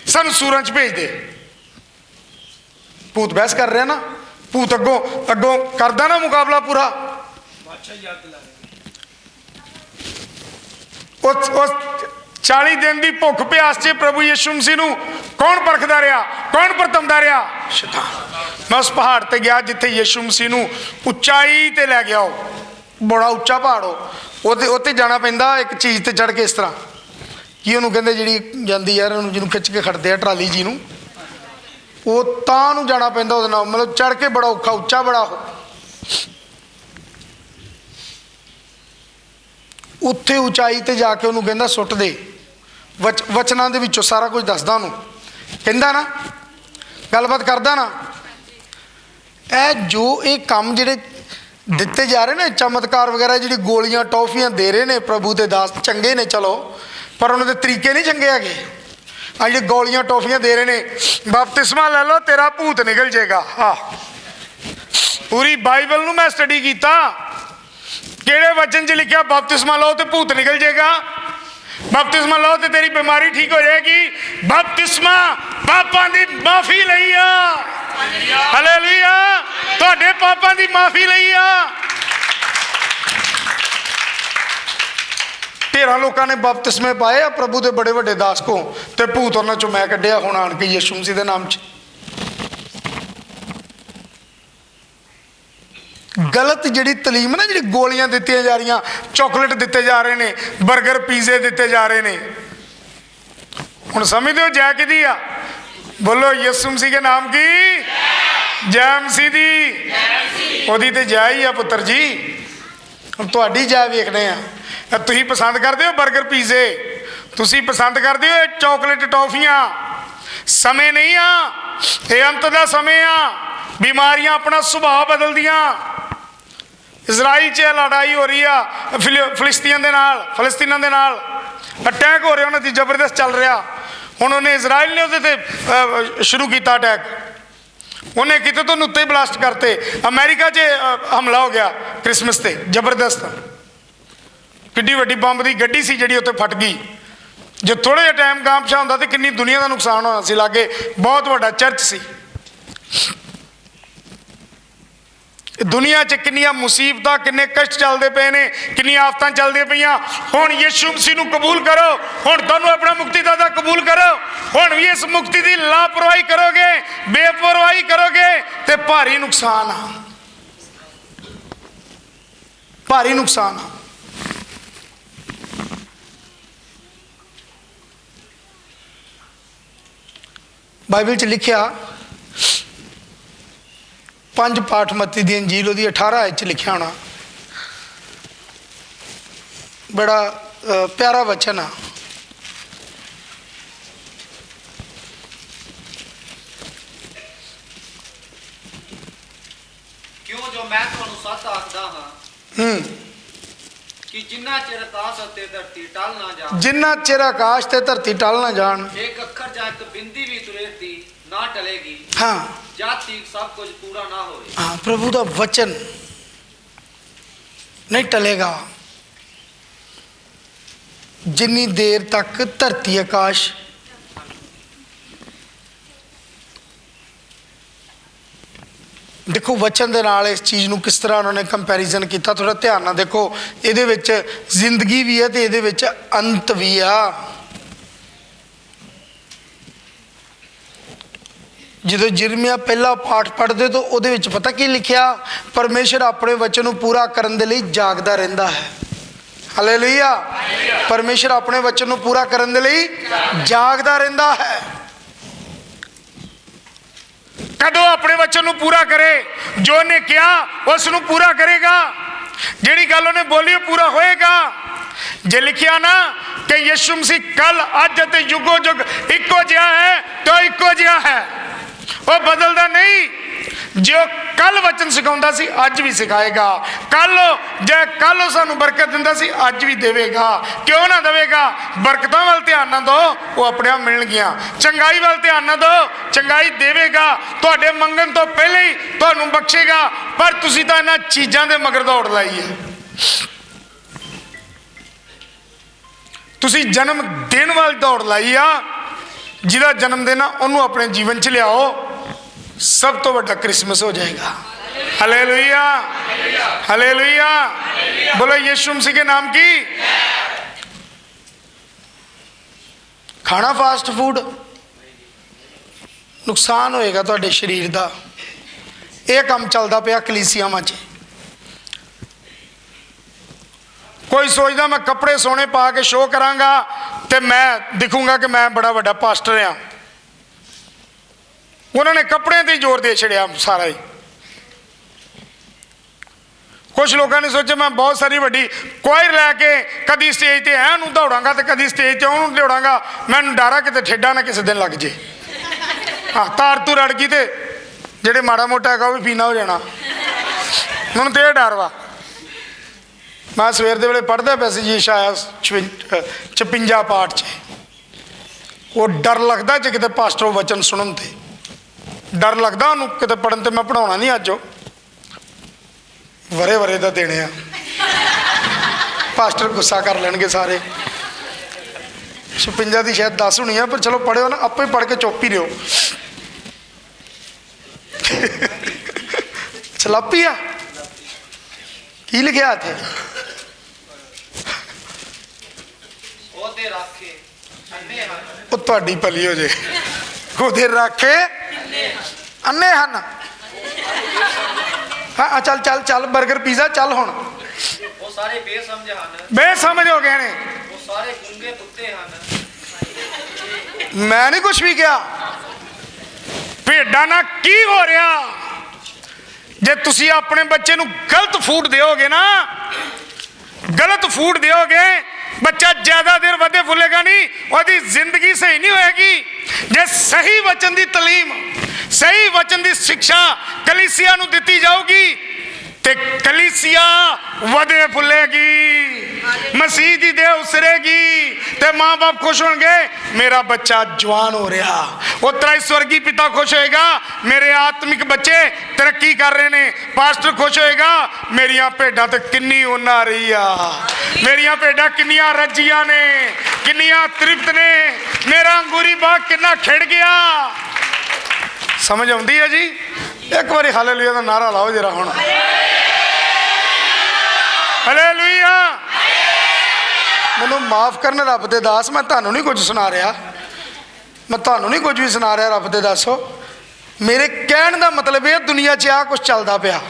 ਸਾਨੂੰ ਸੂਰਜ ਭੇਜ ਦੇ। ਭੂਤ ਬਹਿਸ ਕਰ ਰਿਹਾ ਨਾ। ਭੂਤ ਅੱਗੋਂ ਅੱਗੋਂ ਕਰਦਾ ਨਾ ਮੁਕਾਬਲਾ ਪੂਰਾ। ਉਸ ਉਸ 40 ਦਿਨ ਦੀ ਭੁੱਖ ਪਿਆਸ 'ਚ ਪ੍ਰਭੂ ਯਿਸੂ ਮਸੀਹ ਨੂੰ ਕੌਣ ਪਰਖਦਾ ਰਿਹਾ? ਕੌਣ ਪਰਤਮਦਾ ਰਿਹਾ? ਸ਼ੈਤਾਨ। ਮੈਂ ਉਸ ਪਹਾੜ ਤੇ ਗਿਆ ਜਿੱਥੇ ਯਿਸੂ ਮਸੀਹ ਨੂੰ ਉਚਾਈ ਤੇ ਲੈ ਗਿਆ ਉਹ ਬੜਾ ਉੱਚਾ ਪਹਾੜ ਉਹ। ਉਹਦੇ ਉੱਤੇ ਜਾਣਾ ਪੈਂਦਾ, ਇੱਕ ਚੀਜ਼ ਤੇ ਚੜ ਕੇ ਇਸ ਤਰ੍ਹਾਂ। ਕੀ ਉਹਨੂੰ ਕਹਿੰਦੇ ਜਿਹੜੀ ਜਾਂਦੀ ਯਾਰ, ਉਹਨੂੰ ਜਿਹਨੂੰ ਖਿੱਚ ਕੇ ਖੜਦੇ ਆ ਟਰਾਲੀ ਜੀ ਨੂੰ। ਉਹ ਤਾਂ ਨੂੰ ਜਾਣਾ ਪੈਂਦਾ ਉਹਦੇ ਨਾਲ। ਮਤਲਬ ਚੜ ਕੇ ਬੜਾ ਔਖਾ, ਉੱਚਾ ਬੜਾ ਉੱਥੇ ਉਚਾਈ ਤੇ ਜਾ ਕੇ ਉਹਨੂੰ ਕਹਿੰਦਾ ਸੁੱਟ ਦੇ। ਵਚ, ਵਚਨਾਂ ਦੇ ਵਿੱਚੋਂ ਸਾਰਾ ਕੁਝ ਦੱਸਦਾ ਉਹਨੂੰ। ਕਹਿੰਦਾ ਨਾ, ਗੱਲਬਾਤ ਕਰਦਾ ਨਾ। ਇਹ ਜੋ ਇਹ ਕੰਮ ਜਿਹੜੇ ਦਿੱਤੇ ਜਾ ਰਹੇ ਨੇ, ਚਮਤਕਾਰ ਵਗੈਰਾ ਜਿਹੜੀ ਗੋਲੀਆਂ, ਟੌਫੀਆਂ ਦੇ ਰਹੇ ਨੇ ਪ੍ਰਭੂ ਦੇ ਦਾਸ, ਚੰਗੇ ਨੇ ਚਲੋ, ਪਰ ਉਹਨਾਂ ਦੇ ਤਰੀਕੇ ਨਹੀਂ ਚੰਗੇ ਹੈਗੇ। ਆ ਜਿਹੜੇ ਗੋਲੀਆਂ, ਟੌਫੀਆਂ ਦੇ ਰਹੇ ਨੇ, ਬਪਤਿਸਮਾ ਲੈ ਲਓ, ਤੇਰਾ ਭੂਤ ਨਿਕਲ ਜਾਏਗਾ ਹਾਂ ਪੂਰੀ ਬਾਈਬਲ ਨੂੰ ਮੈਂ ਸਟੱਡੀ ਕੀਤਾ। ਕਿਹੜੇ ਵਚਨ 'ਚ ਲਿਖਿਆ, ਬਪਤਿਸਮਾ ਲਓ ਤੇ ਭੂਤ ਨਿਕਲ ਜਾਏਗਾ। ਬਪਤਿਸਮਾ ਲਓ ਤੇ ਤੇਰੀ ਬਿਮਾਰੀ ਠੀਕ ਹੋ ਜਾਏਗੀ। ਬਪਤਿਸਮਾ ਪਾਪਾਂ ਦੀ ਮਾਫੀ ਲਈ ਆ। ਹਾਲੇਲੂਇਆ ਤੁਹਾਡੇ ਪਾਪਾਂ ਦੀ ਮਾਫੀ ਲਈ ਆ। ਢੇਰਾਂ ਲੋਕਾਂ ਨੇ ਬਪਤਿਸਮੇ ਪਾਏ ਆ ਪ੍ਰਭੂ ਦੇ ਬੜੇ ਵੱਡੇ ਦਾਸ ਕੋ ਤੇ ਭੂਤ ਉਹਨਾਂ ਚੋਂ ਮੈਂ ਕੱਢਿਆ ਹੁਣ ਆਣ ਕੇ ਯਿਸੂ ਮਸੀਹ ਦੇ ਨਾਮ 'ਚ। ਗਲਤ ਜਿਹੜੀ ਤਲੀਮ ਨਾ, ਜਿਹੜੀ ਗੋਲੀਆਂ ਦਿੱਤੀਆਂ ਜਾ ਰਹੀਆਂ ਚਾਕਲੇਟ ਦਿੱਤੇ ਜਾ ਰਹੇ ਨੇ 버ਗਰ ਪੀਜ਼ੇ ਦਿੱਤੇ ਜਾ ਰਹੇ ਨੇ। ਹੁਣ ਸਮਝਦੇ ਹੋ ਜੈ ਕਿਹਦੀ ਆ? ਬੋਲੋ, ਯਿਸੂ ਮਸੀਹ ਦੇ ਨਾਮ ਕੀ? ਜੈ ਮਸੀਹ ਦੀ। ਉਹਦੀ ਤੇ ਜੈ ਹੀ ਆ ਪੁੱਤਰ ਜੀ। ਹੁਣ ਤੁਹਾਡੀ ਜੈ ਵੇਖਦੇ ਆ। ਤੁਸੀਂ ਪਸੰਦ ਕਰਦੇ ਹੋ 버ਗਰ ਪੀਜ਼ੇ ਤੁਸੀਂ ਪਸੰਦ ਕਰਦੇ ਹੋ ਇਹ ਚਾਕਲੇਟ ਟੌਫੀਆਂ? ਸਮੇਂ ਨਹੀਂ ਆ। ਇਹ ਅੰਤ ਦਾ ਸਮੇਂ ਆ। ਬਿਮਾਰੀਆਂ ਆਪਣਾ ਸੁਭਾਅ ਬਦਲਦੀਆਂ। ਇਜ਼ਰਾਈਲ 'ਚ ਇਹ ਲੜਾਈ ਹੋ ਰਹੀ ਆ, ਫਿਲ- ਫਿਲਿਸਤੀਨ ਦੇ ਨਾਲ, ਫਲਸਤੀਨਾਂ ਦੇ ਨਾਲ। ਅਟੈਕ ਹੋ ਰਿਹਾ ਉਹਨਾਂ ਦੀ ਜ਼ਬਰਦਸਤ ਚੱਲ ਰਿਹਾ। ਹੁਣ ਉਹਨੇ ਇਜ਼ਰਾਈਲ ਨੇ ਉਹਦੇ ਤੇ ਸ਼ੁਰੂ ਕੀਤਾ ਅਟੈਕ ਉਹਨੇ ਕਿਤੇ ਤੋਂ ਉੱਤੇ ਬਲਾਸਟ ਕਰਤੇ। ਅਮਰੀਕਾ 'ਚ ਹਮਲਾ ਹੋ ਗਿਆ ਕ੍ਰਿਸਮਸ ਤੇ, ਜ਼ਬਰਦਸਤ। ਕਿੱਡੀ ਵੱਡੀ ਬੰਬ ਦੀ ਗੱਡੀ ਸੀ ਜਿਹੜੀ ਉੱਤੇ ਫਟ ਗਈ। ਜੇ ਥੋੜਾ ਜਿਹਾ ਟਾਈਮ ਗਾਂਹ ਪਿਛਾਂ ਹੁੰਦਾ ਤੇ ਕਿੰਨੀ ਦੁਨੀਆ ਦਾ ਨੁਕਸਾਨ ਹੋਣਾ ਸੀ ਲਾਗੇ। ਬਹੁਤ ਵੱਡਾ ਚਰਚ ਸੀ। ਦੁਨੀਆ 'ਚ ਕਿੰਨੀਆਂ ਮੁਸੀਬਤਾਂ, ਕਿੰਨੇ ਕਸ਼ਟ ਚੱਲਦੇ ਪਏ ਨੇ, ਕਿੰਨੀਆਂ ਆਫਤਾਂ ਚੱਲਦੀਆਂ ਪਈਆਂ। ਹੁਣ ਯਿਸੂ ਮਸੀਹ ਨੂੰ ਕਬੂਲ ਕਰੋ। ਹੁਣ ਤੁਹਾਨੂੰ ਆਪਣਾ ਮੁਕਤੀਦਾਤਾ ਕਬੂਲ ਕਰੋ। ਹੁਣ ਵੀ ਇਸ ਮੁਕਤੀ ਦੀ ਲਾਪਰਵਾਹੀ ਕਰੋਗੇ, ਬੇਪਰਵਾਹੀ ਕਰੋਗੇ ਤੇ ਭਾਰੀ ਨੁਕਸਾਨ ਆ। ਭਾਰੀ ਨੁਕਸਾਨ ਆ। ਬਾਈਬਲ 'ਚ ਲਿਖਿਆ ਪੰਜ ਪਾਠ ਮੱਤੀ ਦੀ ਅੰਜੀਲ ਉਹਦੀ 18 ਆਇਤ 'ਚ ਲਿਖਿਆ ਹੋਣਾ। ਬੜਾ ਪਿਆਰਾ ਵਚਨ ਆ। ਕਿਉਂ ਜੋ ਮੈਂ ਤੁਹਾਨੂੰ ਸੱਚ ਆਖਦਾ ਹਾਂ ਹੂੰ। ਕਿ ਜਿੰਨਾ ਚਿਰ ਆਕਾਸ਼ ਅਤੇ ਧਰਤੀ ਟਲ ਨਾ ਜਾਣ ਜਿੰਨਾ ਚਿਰ ਆਕਾਸ਼ ਤੇ ਧਰਤੀ ਟਲ ਨਾ ਜਾਣ। ਇੱਕ ਅੱਖਰ ਜਾਂ ਇੱਕ ਬਿੰਦੀ ਵੀ ਤੁਰੇਤ ਦੀ ਨਾ ਟਲੇਗੀ। ਹਾਂ। ਜਦ ਤੀਕ ਸਭ ਕੁਝ ਪੂਰਾ ਨਾ ਹੋਵੇ। ਹਾਂ ਪ੍ਰਭੂ ਦਾ ਵਚਨ ਨਹੀਂ ਟਲੇਗਾ। ਜਿੰਨੀ ਦੇਰ ਤੱਕ ਧਰਤੀ ਆਕਾਸ਼ ਦੇਖੋ ਵਚਨ ਦੇ ਨਾਲ ਇਸ ਚੀਜ਼ ਨੂੰ ਕਿਸ ਤਰ੍ਹਾਂ ਉਹਨਾਂ ਨੇ ਕੰਪੈਰੀਜ਼ਨ ਕੀਤਾ ਥੋੜਾ ਧਿਆਨ ਨਾਲ ਦੇਖੋ। ਇਹਦੇ ਵਿੱਚ ਜ਼ਿੰਦਗੀ ਵੀ ਹੈ ਤੇ ਇਹਦੇ ਵਿੱਚ ਅੰਤ ਵੀ ਆ। ਜਦੋਂ ਜਿਰਮੀਆ ਪਹਿਲਾ ਪਾਠ ਪੜ੍ਹਦੇ ਤਾਂ ਉਹਦੇ ਵਿੱਚ ਪਤਾ ਕੀ ਲਿਖਿਆ? ਪਰਮੇਸ਼ਰ ਆਪਣੇ ਵਚਨ ਨੂੰ ਪੂਰਾ ਕਰਨ ਦੇ ਲਈ ਜਾਗਦਾ ਰਹਿੰਦਾ ਹੈ। ਹਾਲੇਲੂਇਆ ਪਰਮੇਸ਼ਰ ਆਪਣੇ ਵਚਨ ਨੂੰ ਪੂਰਾ ਕਰਨ ਦੇ ਲਈ ਜਾਗਦਾ ਰਹਿੰਦਾ ਹੈ। ਕਦੋਂ ਆਪਣੇ ਵਚਨ ਨੂੰ ਪੂਰਾ ਕਰੇ? ਜੋ ਉਹਨੇ ਕਿਹਾ, ਉਸ ਨੂੰ ਪੂਰਾ ਕਰੇਗਾ। ਜਿਹੜੀ ਗੱਲ ਉਹਨੇ ਬੋਲੀ, ਉਹ ਪੂਰਾ ਹੋਏਗਾ। ਜੇ ਲਿਖਿਆ ਨਾ ਕਿ ਯਿਸੂ ਮਸੀਹ ਕੱਲ ਅੱਜ ਅਤੇ ਯੁਗੋ ਯੁਗ ਇੱਕੋ ਜਿਹਾ ਹੈ, ਤਾਂ ਇੱਕੋ ਜਿਹਾ ਹੈ। ਉਹ ਬਦਲਦਾ ਨਹੀਂ। ਜੋ ਕੱਲ ਵਚਨ ਸਿਖਾਉਂਦਾ ਸੀ, ਅੱਜ ਵੀ ਸਿਖਾਏਗਾ। ਕੱਲ ਜੇ ਕੱਲ ਸਾਨੂੰ ਬਰਕਤ ਦਿੰਦਾ ਸੀ, ਅੱਜ ਵੀ ਦੇਵੇਗਾ। ਕਿਉਂ ਨਾ ਦੇਵੇਗਾ? ਬਰਕਤਾਂ ਵੱਲ ਧਿਆਨ ਨਾ ਦਿਓ, ਉਹ ਆਪਣੇ ਆਪ ਮਿਲਣਗੀਆਂ। ਚੰਗਾਈ ਵੱਲ ਧਿਆਨ ਨਾ ਦਿਓ, ਚੰਗਾਈ ਦੇਵੇਗਾ। ਤੁਹਾਡੇ ਮੰਗਣ ਤੋਂ ਪਹਿਲੇ ਹੀ ਤੁਹਾਨੂੰ ਬਖਸ਼ੇਗਾ। ਪਰ ਤੁਸੀਂ ਤਾਂ ਇਹਨਾਂ ਚੀਜ਼ਾਂ ਦੇ ਮਗਰ ਦੌੜ ਲਾਈ ਹੈ। ਤੁਸੀਂ ਜਨਮ ਦਿਨ ਵੱਲ ਦੌੜ ਲਾਈ ਆ। ਜਿਹਦਾ ਜਨਮ ਦਿਨ ਆ, ਉਹਨੂੰ ਆਪਣੇ ਜੀਵਨ 'ਚ ਲਿਆਓ। ਸਭ ਤੋਂ ਵੱਡਾ ਕ੍ਰਿਸਮਸ ਹੋ ਜਾਏਗਾ। ਹਾਲੇਲੂਇਆ ਹਾਲੇਲੂਇਆ ਬੋਲੋ, ਯਿਸੂ ਮਸੀਹ ਕੇ ਨਾਮ ਕੀ? ਖਾਣਾ ਫਾਸਟ ਫੂਡ ਨੁਕਸਾਨ ਹੋਏਗਾ ਤੁਹਾਡੇ ਸਰੀਰ ਦਾ। ਇਹ ਕੰਮ ਚੱਲਦਾ ਪਿਆ ਕਲੀਸਿਆਵਾਂ 'ਚ। ਕੋਈ ਸੋਚਦਾ ਮੈਂ ਕੱਪੜੇ ਸੋਹਣੇ ਪਾ ਕੇ ਸ਼ੋਅ ਕਰਾਂਗਾ ਤੇ ਮੈਂ ਦਿਖੂੰਗਾ ਕਿ ਮੈਂ ਬੜਾ ਵੱਡਾ ਪਾਸਟਰ ਆ ਉਹਨਾਂ ਨੇ ਕੱਪੜਿਆਂ ਤੇ ਹੀ ਜ਼ੋਰ ਦੇ ਛੜਿਆ ਸਾਰਾ ਹੀ। ਕੁਝ ਲੋਕਾਂ ਨੇ ਸੋਚਿਆ, ਮੈਂ ਬਹੁਤ ਸਾਰੀ ਵੱਡੀ ਕੁਆਇਰ ਲੈ ਕੇ ਕਦੀ ਸਟੇਜ ਤੇ ਐ ਨੂੰ ਦੌੜਾਂਗਾ ਤੇ ਕਦੀ ਸਟੇਜ ਤੇ ਉਹਨੂੰ ਦੌੜਾਂਗਾ, ਮੈਨੂੰ ਡਰ ਆ ਕਿਤੇ ਠੇਡਾ ਨਾ ਕਿਸੇ ਦਿਨ ਲੱਗ ਜੇ। ਹਾਂ, ਤਾਰ ਤੂੰ ਰੜ ਗਈ ਤੇ ਜਿਹੜੇ ਮਾੜਾ ਮੋਟਾ ਹੈਗਾ ਉਹ ਵੀ ਫੀਨਾ ਹੋ ਜਾਣਾ। ਹੁਣ ਤੇ ਡਰ ਵਾ। ਮੈਂ ਸਵੇਰ ਦੇ ਵੇਲੇ ਪੜ੍ਹਦਾ ਪਿਆ ਸੀ ਜੀ ਸ਼ਾਇਦ 56 ਪਾਠ 'ਚ। ਉਹ ਡਰ ਲੱਗਦਾ ਜੇ ਕਿਤੇ ਪਾਸਟਰ ਵਚਨ ਸੁਣਨ ਤੇ। ਡਰ ਲੱਗਦਾ ਉਹਨੂੰ ਕਿਤੇ ਪੜਨ ਤੇ, ਮੈਂ ਪੜਾਉਣਾ ਨਹੀਂ ਅੱਜ ਉਹ। ਵਰੇ ਵਰੇ ਦਾ ਦੇਣੇ ਆ। ਪਾਸਟਰ ਗੁੱਸਾ ਕਰ ਲੈਣਗੇ ਸਾਰੇ। 56 ਦੀ ਸ਼ਾਇਦ 10 ਹੋਣੀ ਆ, ਪਰ ਚਲੋ ਪੜਿਓ ਨਾ, ਆਪੇ ਪੜ ਕੇ ਚੁੱਪ ਹੀ ਰਿਓ ਚਲਾਪੀ ਆ। ਕੀ ਲਿਖਿਆ ਇੱਥੇ? ਉਹਦੇ ਰਾਖੇ ਅੰਨੇ ਹਨ। ਉਹ ਤੁਹਾਡੀ ਭਲੀ ਹੋ ਜੇ। ਉਹਦੇ ਰਾਖੇ ਅੰਨੇ ਹਨ। ਹਾਂ ਆ ਚੱਲ ਚੱਲ ਚੱਲ 버ਗਰ ਪੀਜ਼ਾ ਚੱਲ ਹੁਣ। ਉਹ ਸਾਰੇ ਬੇਸਮਝ ਹਨ। ਬੇਸਮਝ ਹੋ ਗਏ ਨੇ। ਉਹ ਸਾਰੇ ਗੁੰਗੇ ਕੁੱਤੇ ਹਨ। ਮੈਂ ਨਹੀਂ ਕੁਝ ਵੀ ਕਿਹਾ। ਭੇਡਾਂ ਨਾਲ ਕੀ ਹੋ ਰਿਹਾ? ਜੇ ਤੁਸੀਂ ਆਪਣੇ ਬੱਚੇ ਨੂੰ ਗਲਤ ਫੂਡ ਦਿਓਗੇ ਨਾ, ਗਲਤ ਫੂਡ ਦਿਓਗੇ, ਬੱਚਾ ਜ਼ਿਆਦਾ ਦੇਰ ਵਧੇ ਫੁੱਲੇਗਾ ਨਹੀਂ, ਉਹਦੀ ਜ਼ਿੰਦਗੀ ਸਹੀ ਨਹੀਂ ਹੋਏਗੀ। ਜੇ ਸਹੀ ਵਚਨ ਦੀ ਤਾਲੀਮ, ਸਹੀ ਵਚਨ ਦੀ ਸਿੱਖਿਆ ਕਲੀਸਿਆ ਨੂੰ ਦਿੱਤੀ ਜਾਊਗੀ ਤੇ ਕਲੀਸਿਆ ਵਧੇ ਫੁੱਲੇਗੀ, ਮਸੀਹ ਦੀ ਉਸਰੇਗੀ ਤੇ ਮਾਂ-ਬਾਪ ਖੁਸ਼ ਹੋਣਗੇ। ਮੇਰਾ ਬੱਚਾ ਜਵਾਨ ਹੋ ਰਿਹਾ। ਉਹ ਤੇਰਾ ਸਵਰਗੀ ਪਿਤਾ ਖੁਸ਼ ਹੋਏਗਾ। ਮੇਰੇ ਆਤਮਿਕ ਬੱਚੇ ਤਰੱਕੀ ਕਰ ਰਹੇ ਨੇ। ਪਾਸਟਰ ਖੁਸ਼ ਹੋਏਗਾ। ਮੇਰੀਆਂ ਭੇਡਾਂ ਤੇ ਕਿੰਨੀ ਉਨ ਰਹੀ ਆ। ਮੇਰੀਆਂ ਭੇਡਾਂ ਕਿੰਨੀਆਂ ਰੱਜੀਆਂ ਨੇ, ਕਿੰਨੀਆਂ ਤ੍ਰਿਪਤ ਨੇ। ਮੇਰਾ ਅੰਗੂਰੀ ਬਾਗ ਕਿੰਨਾ ਖਿੜ ਗਿਆ। ਸਮਝ ਆਉਂਦੀ ਹੈ ਜੀ? ਇੱਕ ਵਾਰੀ ਹਾਲੇਲੂਇਆ ਦਾ ਨਾਰਾ ਲਾਓ ਜਰਾ ਹੁਣ। ਹਾਲੇਲੂਇਆ ਮੈਨੂੰ ਮਾਫ ਕਰਨ ਰੱਬ ਦੇ ਦਾਸ ਮੈਂ ਤੁਹਾਨੂੰ ਨਹੀਂ ਕੁਝ ਸੁਣਾ ਰਿਹਾ। ਮੈਂ ਤੁਹਾਨੂੰ ਨਹੀਂ ਕੁਝ ਵੀ ਸੁਣਾ ਰਿਹਾ ਰੱਬ ਦੇ ਦਾਸੋ। ਮੇਰੇ ਕਹਿਣ ਦਾ ਮਤਲਬ ਇਹ ਹੈ, ਦੁਨੀਆ 'ਚ ਆ ਕੁਝ ਚੱਲਦਾ ਪਿਆ।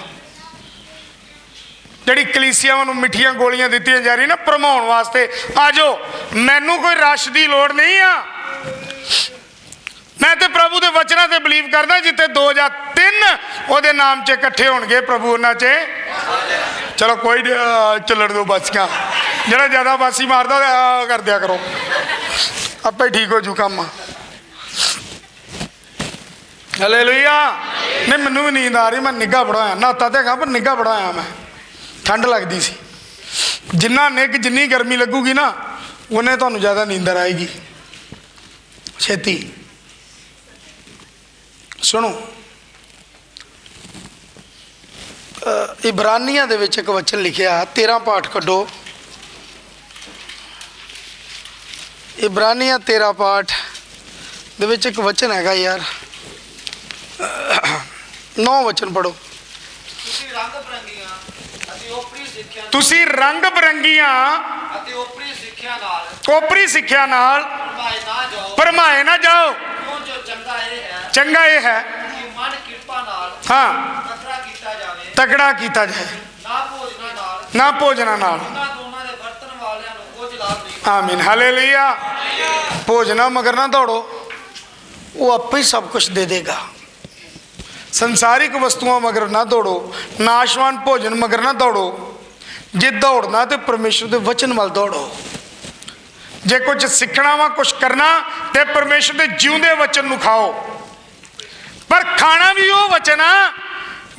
ਜਿਹੜੀ ਕਲੀਸਿਆਵਾਂ ਨੂੰ ਮਿੱਠੀਆਂ ਗੋਲੀਆਂ ਦਿੱਤੀਆਂ ਜਾ ਰਹੀਆਂ ਨਾ ਭਰਮਾਉਣ ਵਾਸਤੇ ਆਜੋ ਮੈਨੂੰ ਕੋਈ ਰਸ਼ ਦੀ ਲੋੜ ਨਹੀਂ ਆ। ਮੈਂ ਤੇ ਪ੍ਰਭੂ ਦੇ ਵਚਨਾਂ ਤੇ ਬਲੀਵ ਕਰਦਾ ਜਿੱਥੇ ਦੋ ਜਾਂ ਤਿੰਨ ਉਹਦੇ ਨਾਮ 'ਚ ਇਕੱਠੇ ਹੋਣਗੇ ਪ੍ਰਭੂ ਉਹਨਾਂ 'ਚ। ਚਲੋ ਕੋਈ ਚੱਲਣ ਦੋ ਬਾਸੀਆਂ। ਜਿਹੜਾ ਜ਼ਿਆਦਾ ਬਾਸੀ ਮਾਰਦਾ ਕਰ ਦਿਆ ਕਰੋ। ਆਪੇ ਠੀਕ ਹੋ ਜੂ ਕੰਮ। ਹਾਲੇਲੂਇਆ ਨਹੀਂ, ਮੈਨੂੰ ਵੀ ਨੀਂਦ ਆ ਰਹੀ, ਮੈਂ ਨਿੱਘਾ ਬੜਾ ਨਾਤਾ ਤੇ ਹੈਗਾ, ਪਰ ਨਿੱਘਾ ਬੜਾ ਮੈਂ। ਠੰਡ ਲੱਗਦੀ ਸੀ। ਜਿੰਨਾ ਨਿੱਘ, ਜਿੰਨੀ ਗਰਮੀ ਲੱਗੂਗੀ ਨਾ, ਉਹਨੇ ਤੁਹਾਨੂੰ ਜ਼ਿਆਦਾ ਨੀਂਦਰ ਆਏਗੀ। ਛੇਤੀ। ਸੁਣੋ। ਇਬਰਾਨੀਆਂ ਦੇ ਵਿੱਚ ਇੱਕ ਵਚਨ ਲਿਖਿਆ 13 ਪਾਠ ਕੱਢੋ। ਇਬਰਾਨੀਆਂ 13 ਪਾਠ ਦੇ ਵਿੱਚ ਇੱਕ ਵਚਨ ਹੈਗਾ ਯਾਰ। ਨੌ ਵਚਨ ਪੜੋ ਤੁਸੀਂ ਰੰਗ ਬਰੰਗੀਆਂ ਅਤੇ ਓਪਰੀ ਸਿੱਖਿਆ ਤੁਸੀਂ ਰੰਗ ਬਰੰਗੀਆਂ ਅਤੇ ਓਪਰੀ ਸਿੱਖਿਆ ਨਾਲ। ਓਪਰੀ ਸਿੱਖਿਆ ਨਾਲ ਭਰਮਾਏ ਨਾ ਜਾਓ। ਭਰਮਾਏ ਨਾ ਜਾਓ। ਕਿਉਂ ਜੋ ਚੰਗਾ ਇਹ ਹੈ ਚੰਗਾ ਇਹ ਹੈ। ਕਿ ਮਨ ਕਿਰਪਾ ਨਾਲ ਹਾਂ। ਕਤਰਾ ਕੀਤਾ ਜਾਵੇ। ਤਕੜਾ ਕੀਤਾ ਜਾਏ ਨਾ ਭੋਜਨਾਂ ਨਾਲ। ਨਾ ਭੋਜਨਾਂ ਨਾਲ। ਉਹਨਾਂ ਦੋਨਾਂ ਦੇ ਵਰਤਨ ਵਾਲਿਆਂ ਨੂੰ ਕੁਝ ਲਾਭ ਨਹੀਂ ਆਮੀਨ। ਹਾਲੇਲੂਇਆ। ਭੋਜਨਾ ਮਗਰ ਨਾ ਦੌੜੋ। ਉਹ ਆਪੇ ਹੀ ਸਭ ਕੁਝ ਦੇ ਦੇਗਾ। ਸੰਸਾਰਿਕ ਵਸਤੂਆਂ ਮਗਰ ਨਾ ਦੌੜੋ। ਨਾਸ਼ਵਾਨ ਭੋਜਨ ਮਗਰ ਨਾ ਦੌੜੋ। ਜੇ ਦੌੜਨਾ ਤੇ ਪਰਮੇਸ਼ਰ ਦੇ ਵਚਨ ਵੱਲ ਦੌੜੋ। ਜੇ ਕੁਝ ਸਿੱਖਣਾ ਵਾ, ਕੁਝ ਕਰਨਾ, ਤੇ ਪਰਮੇਸ਼ਰ ਦੇ ਜਿਉਂਦੇ ਵਚਨ ਨੂੰ ਖਾਓ। ਪਰ ਖਾਣਾ ਵੀ ਉਹ ਵਚਨ ਆ,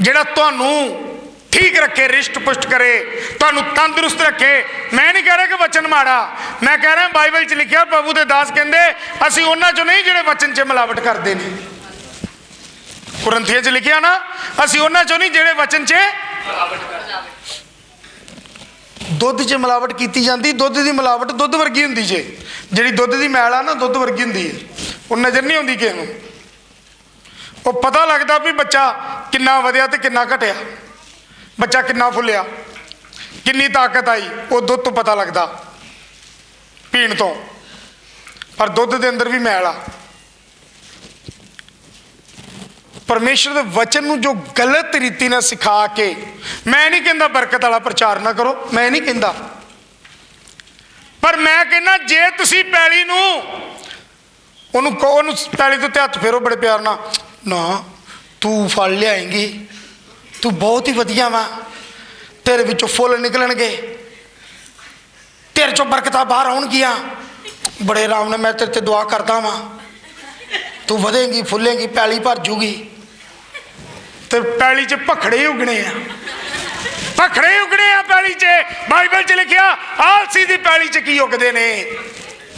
ਜਿਹੜਾ ਤੁਹਾਨੂੰ ਠੀਕ ਰੱਖੇ, ਰਿਸ਼ਟ ਪੁਸ਼ਟ ਕਰੇ, ਤੁਹਾਨੂੰ ਤੰਦਰੁਸਤ ਰੱਖੇ। ਮੈਂ ਨਹੀਂ ਕਹਿ ਰਿਹਾ ਕਿ ਵਚਨ ਮਾੜਾ। ਮੈਂ ਕਹਿ ਰਿਹਾ, ਬਾਈਬਲ 'ਚ ਲਿਖਿਆ, ਪ੍ਰਭੂ ਦੇ ਦਾਸ ਕਹਿੰਦੇ, ਅਸੀਂ ਉਹਨਾਂ 'ਚੋਂ ਨਹੀਂ ਜਿਹੜੇ ਵਚਨ 'ਚ ਮਿਲਾਵਟ ਕਰਦੇ ਨੇ। ਕੁਰੰਥੀਆਂ 'ਚ ਲਿਖਿਆ ਨਾ, ਅਸੀਂ ਉਹਨਾਂ 'ਚੋਂ ਨਹੀਂ ਜਿਹੜੇ ਵਚਨ 'ਚ ਦੁੱਧ 'ਚ ਮਿਲਾਵਟ ਕੀਤੀ ਜਾਂਦੀ, ਦੁੱਧ ਦੀ ਮਿਲਾਵਟ ਦੁੱਧ ਵਰਗੀ ਹੁੰਦੀ ਜੇ। ਜਿਹੜੀ ਦੁੱਧ ਦੀ ਮੈਲ ਆ ਨਾ, ਦੁੱਧ ਵਰਗੀ ਹੁੰਦੀ ਹੈ। ਉਹ ਨਜ਼ਰ ਨਹੀਂ ਆਉਂਦੀ ਕਿਸੇ ਨੂੰ। ਉਹ ਪਤਾ ਲੱਗਦਾ ਵੀ ਬੱਚਾ ਕਿੰਨਾ ਵਧਿਆ ਤੇ ਕਿੰਨਾ ਘਟਿਆ। ਬੱਚਾ ਕਿੰਨਾ ਫੁੱਲਿਆ, ਕਿੰਨੀ ਤਾਕਤ ਆਈ, ਉਹ ਦੁੱਧ ਤੋਂ ਪਤਾ ਲੱਗਦਾ। ਪੀਣ ਤੋਂ। ਪਰ ਦੁੱਧ ਦੇ ਅੰਦਰ ਵੀ ਮੈਲ ਆ। ਪਰਮੇਸ਼ਰ ਦੇ ਵਚਨ ਨੂੰ ਜੋ ਗਲਤ ਰੀਤੀ ਨਾਲ ਸਿਖਾ ਕੇ, ਮੈਂ ਨਹੀਂ ਕਹਿੰਦਾ ਬਰਕਤ ਵਾਲਾ ਪ੍ਰਚਾਰ ਨਾ ਕਰੋ, ਮੈਂ ਨਹੀਂ ਕਹਿੰਦਾ। ਪਰ ਮੈਂ ਕਹਿੰਦਾ ਜੇ ਤੁਸੀਂ ਪੈਲੀ ਨੂੰ, ਉਹਨੂੰ ਕਹੋ, ਉਹਨੂੰ ਪੈਲੀ ਦੇ ਉੱਤੇ ਹੱਥ ਫੇਰੋ ਬੜੇ ਪਿਆਰ ਨਾਲ, ਨਾ, ਤੂੰ ਫਲ ਲਿਆਏਂਗੀ, ਤੂੰ ਬਹੁਤ ਹੀ ਵਧੀਆ ਵਾ, ਤੇਰੇ ਵਿੱਚੋਂ ਫੁੱਲ ਨਿਕਲਣਗੇ, ਤੇਰੇ ਚੋਂ ਬਰਕਤਾਂ ਬਾਹਰ ਆਉਣਗੀਆਂ। ਬੜੇ ਆਰਾਮ ਨਾਲ ਮੈਂ ਤੇਰੇ ਤੇ ਦੁਆ ਕਰਦਾ ਵਾਂ। ਤੂੰ ਵਧੇਂਗੀ, ਫੁੱਲੇਂਗੀ, ਪੈਲੀ ਭਰ ਜੂਗੀ। ਤੇ ਪੈਲੀ 'ਚ ਭਖੜੇ ਉਗਣੇ ਆ। ਭਖੜੇ ਉਗਣੇ ਆ ਪੈਲੀ 'ਚ। ਬਾਈਬਲ 'ਚ ਲਿਖਿਆ ਆਲਸੀ ਦੀ ਪੈਲੀ 'ਚ ਕੀ ਉਗਦੇ ਨੇ?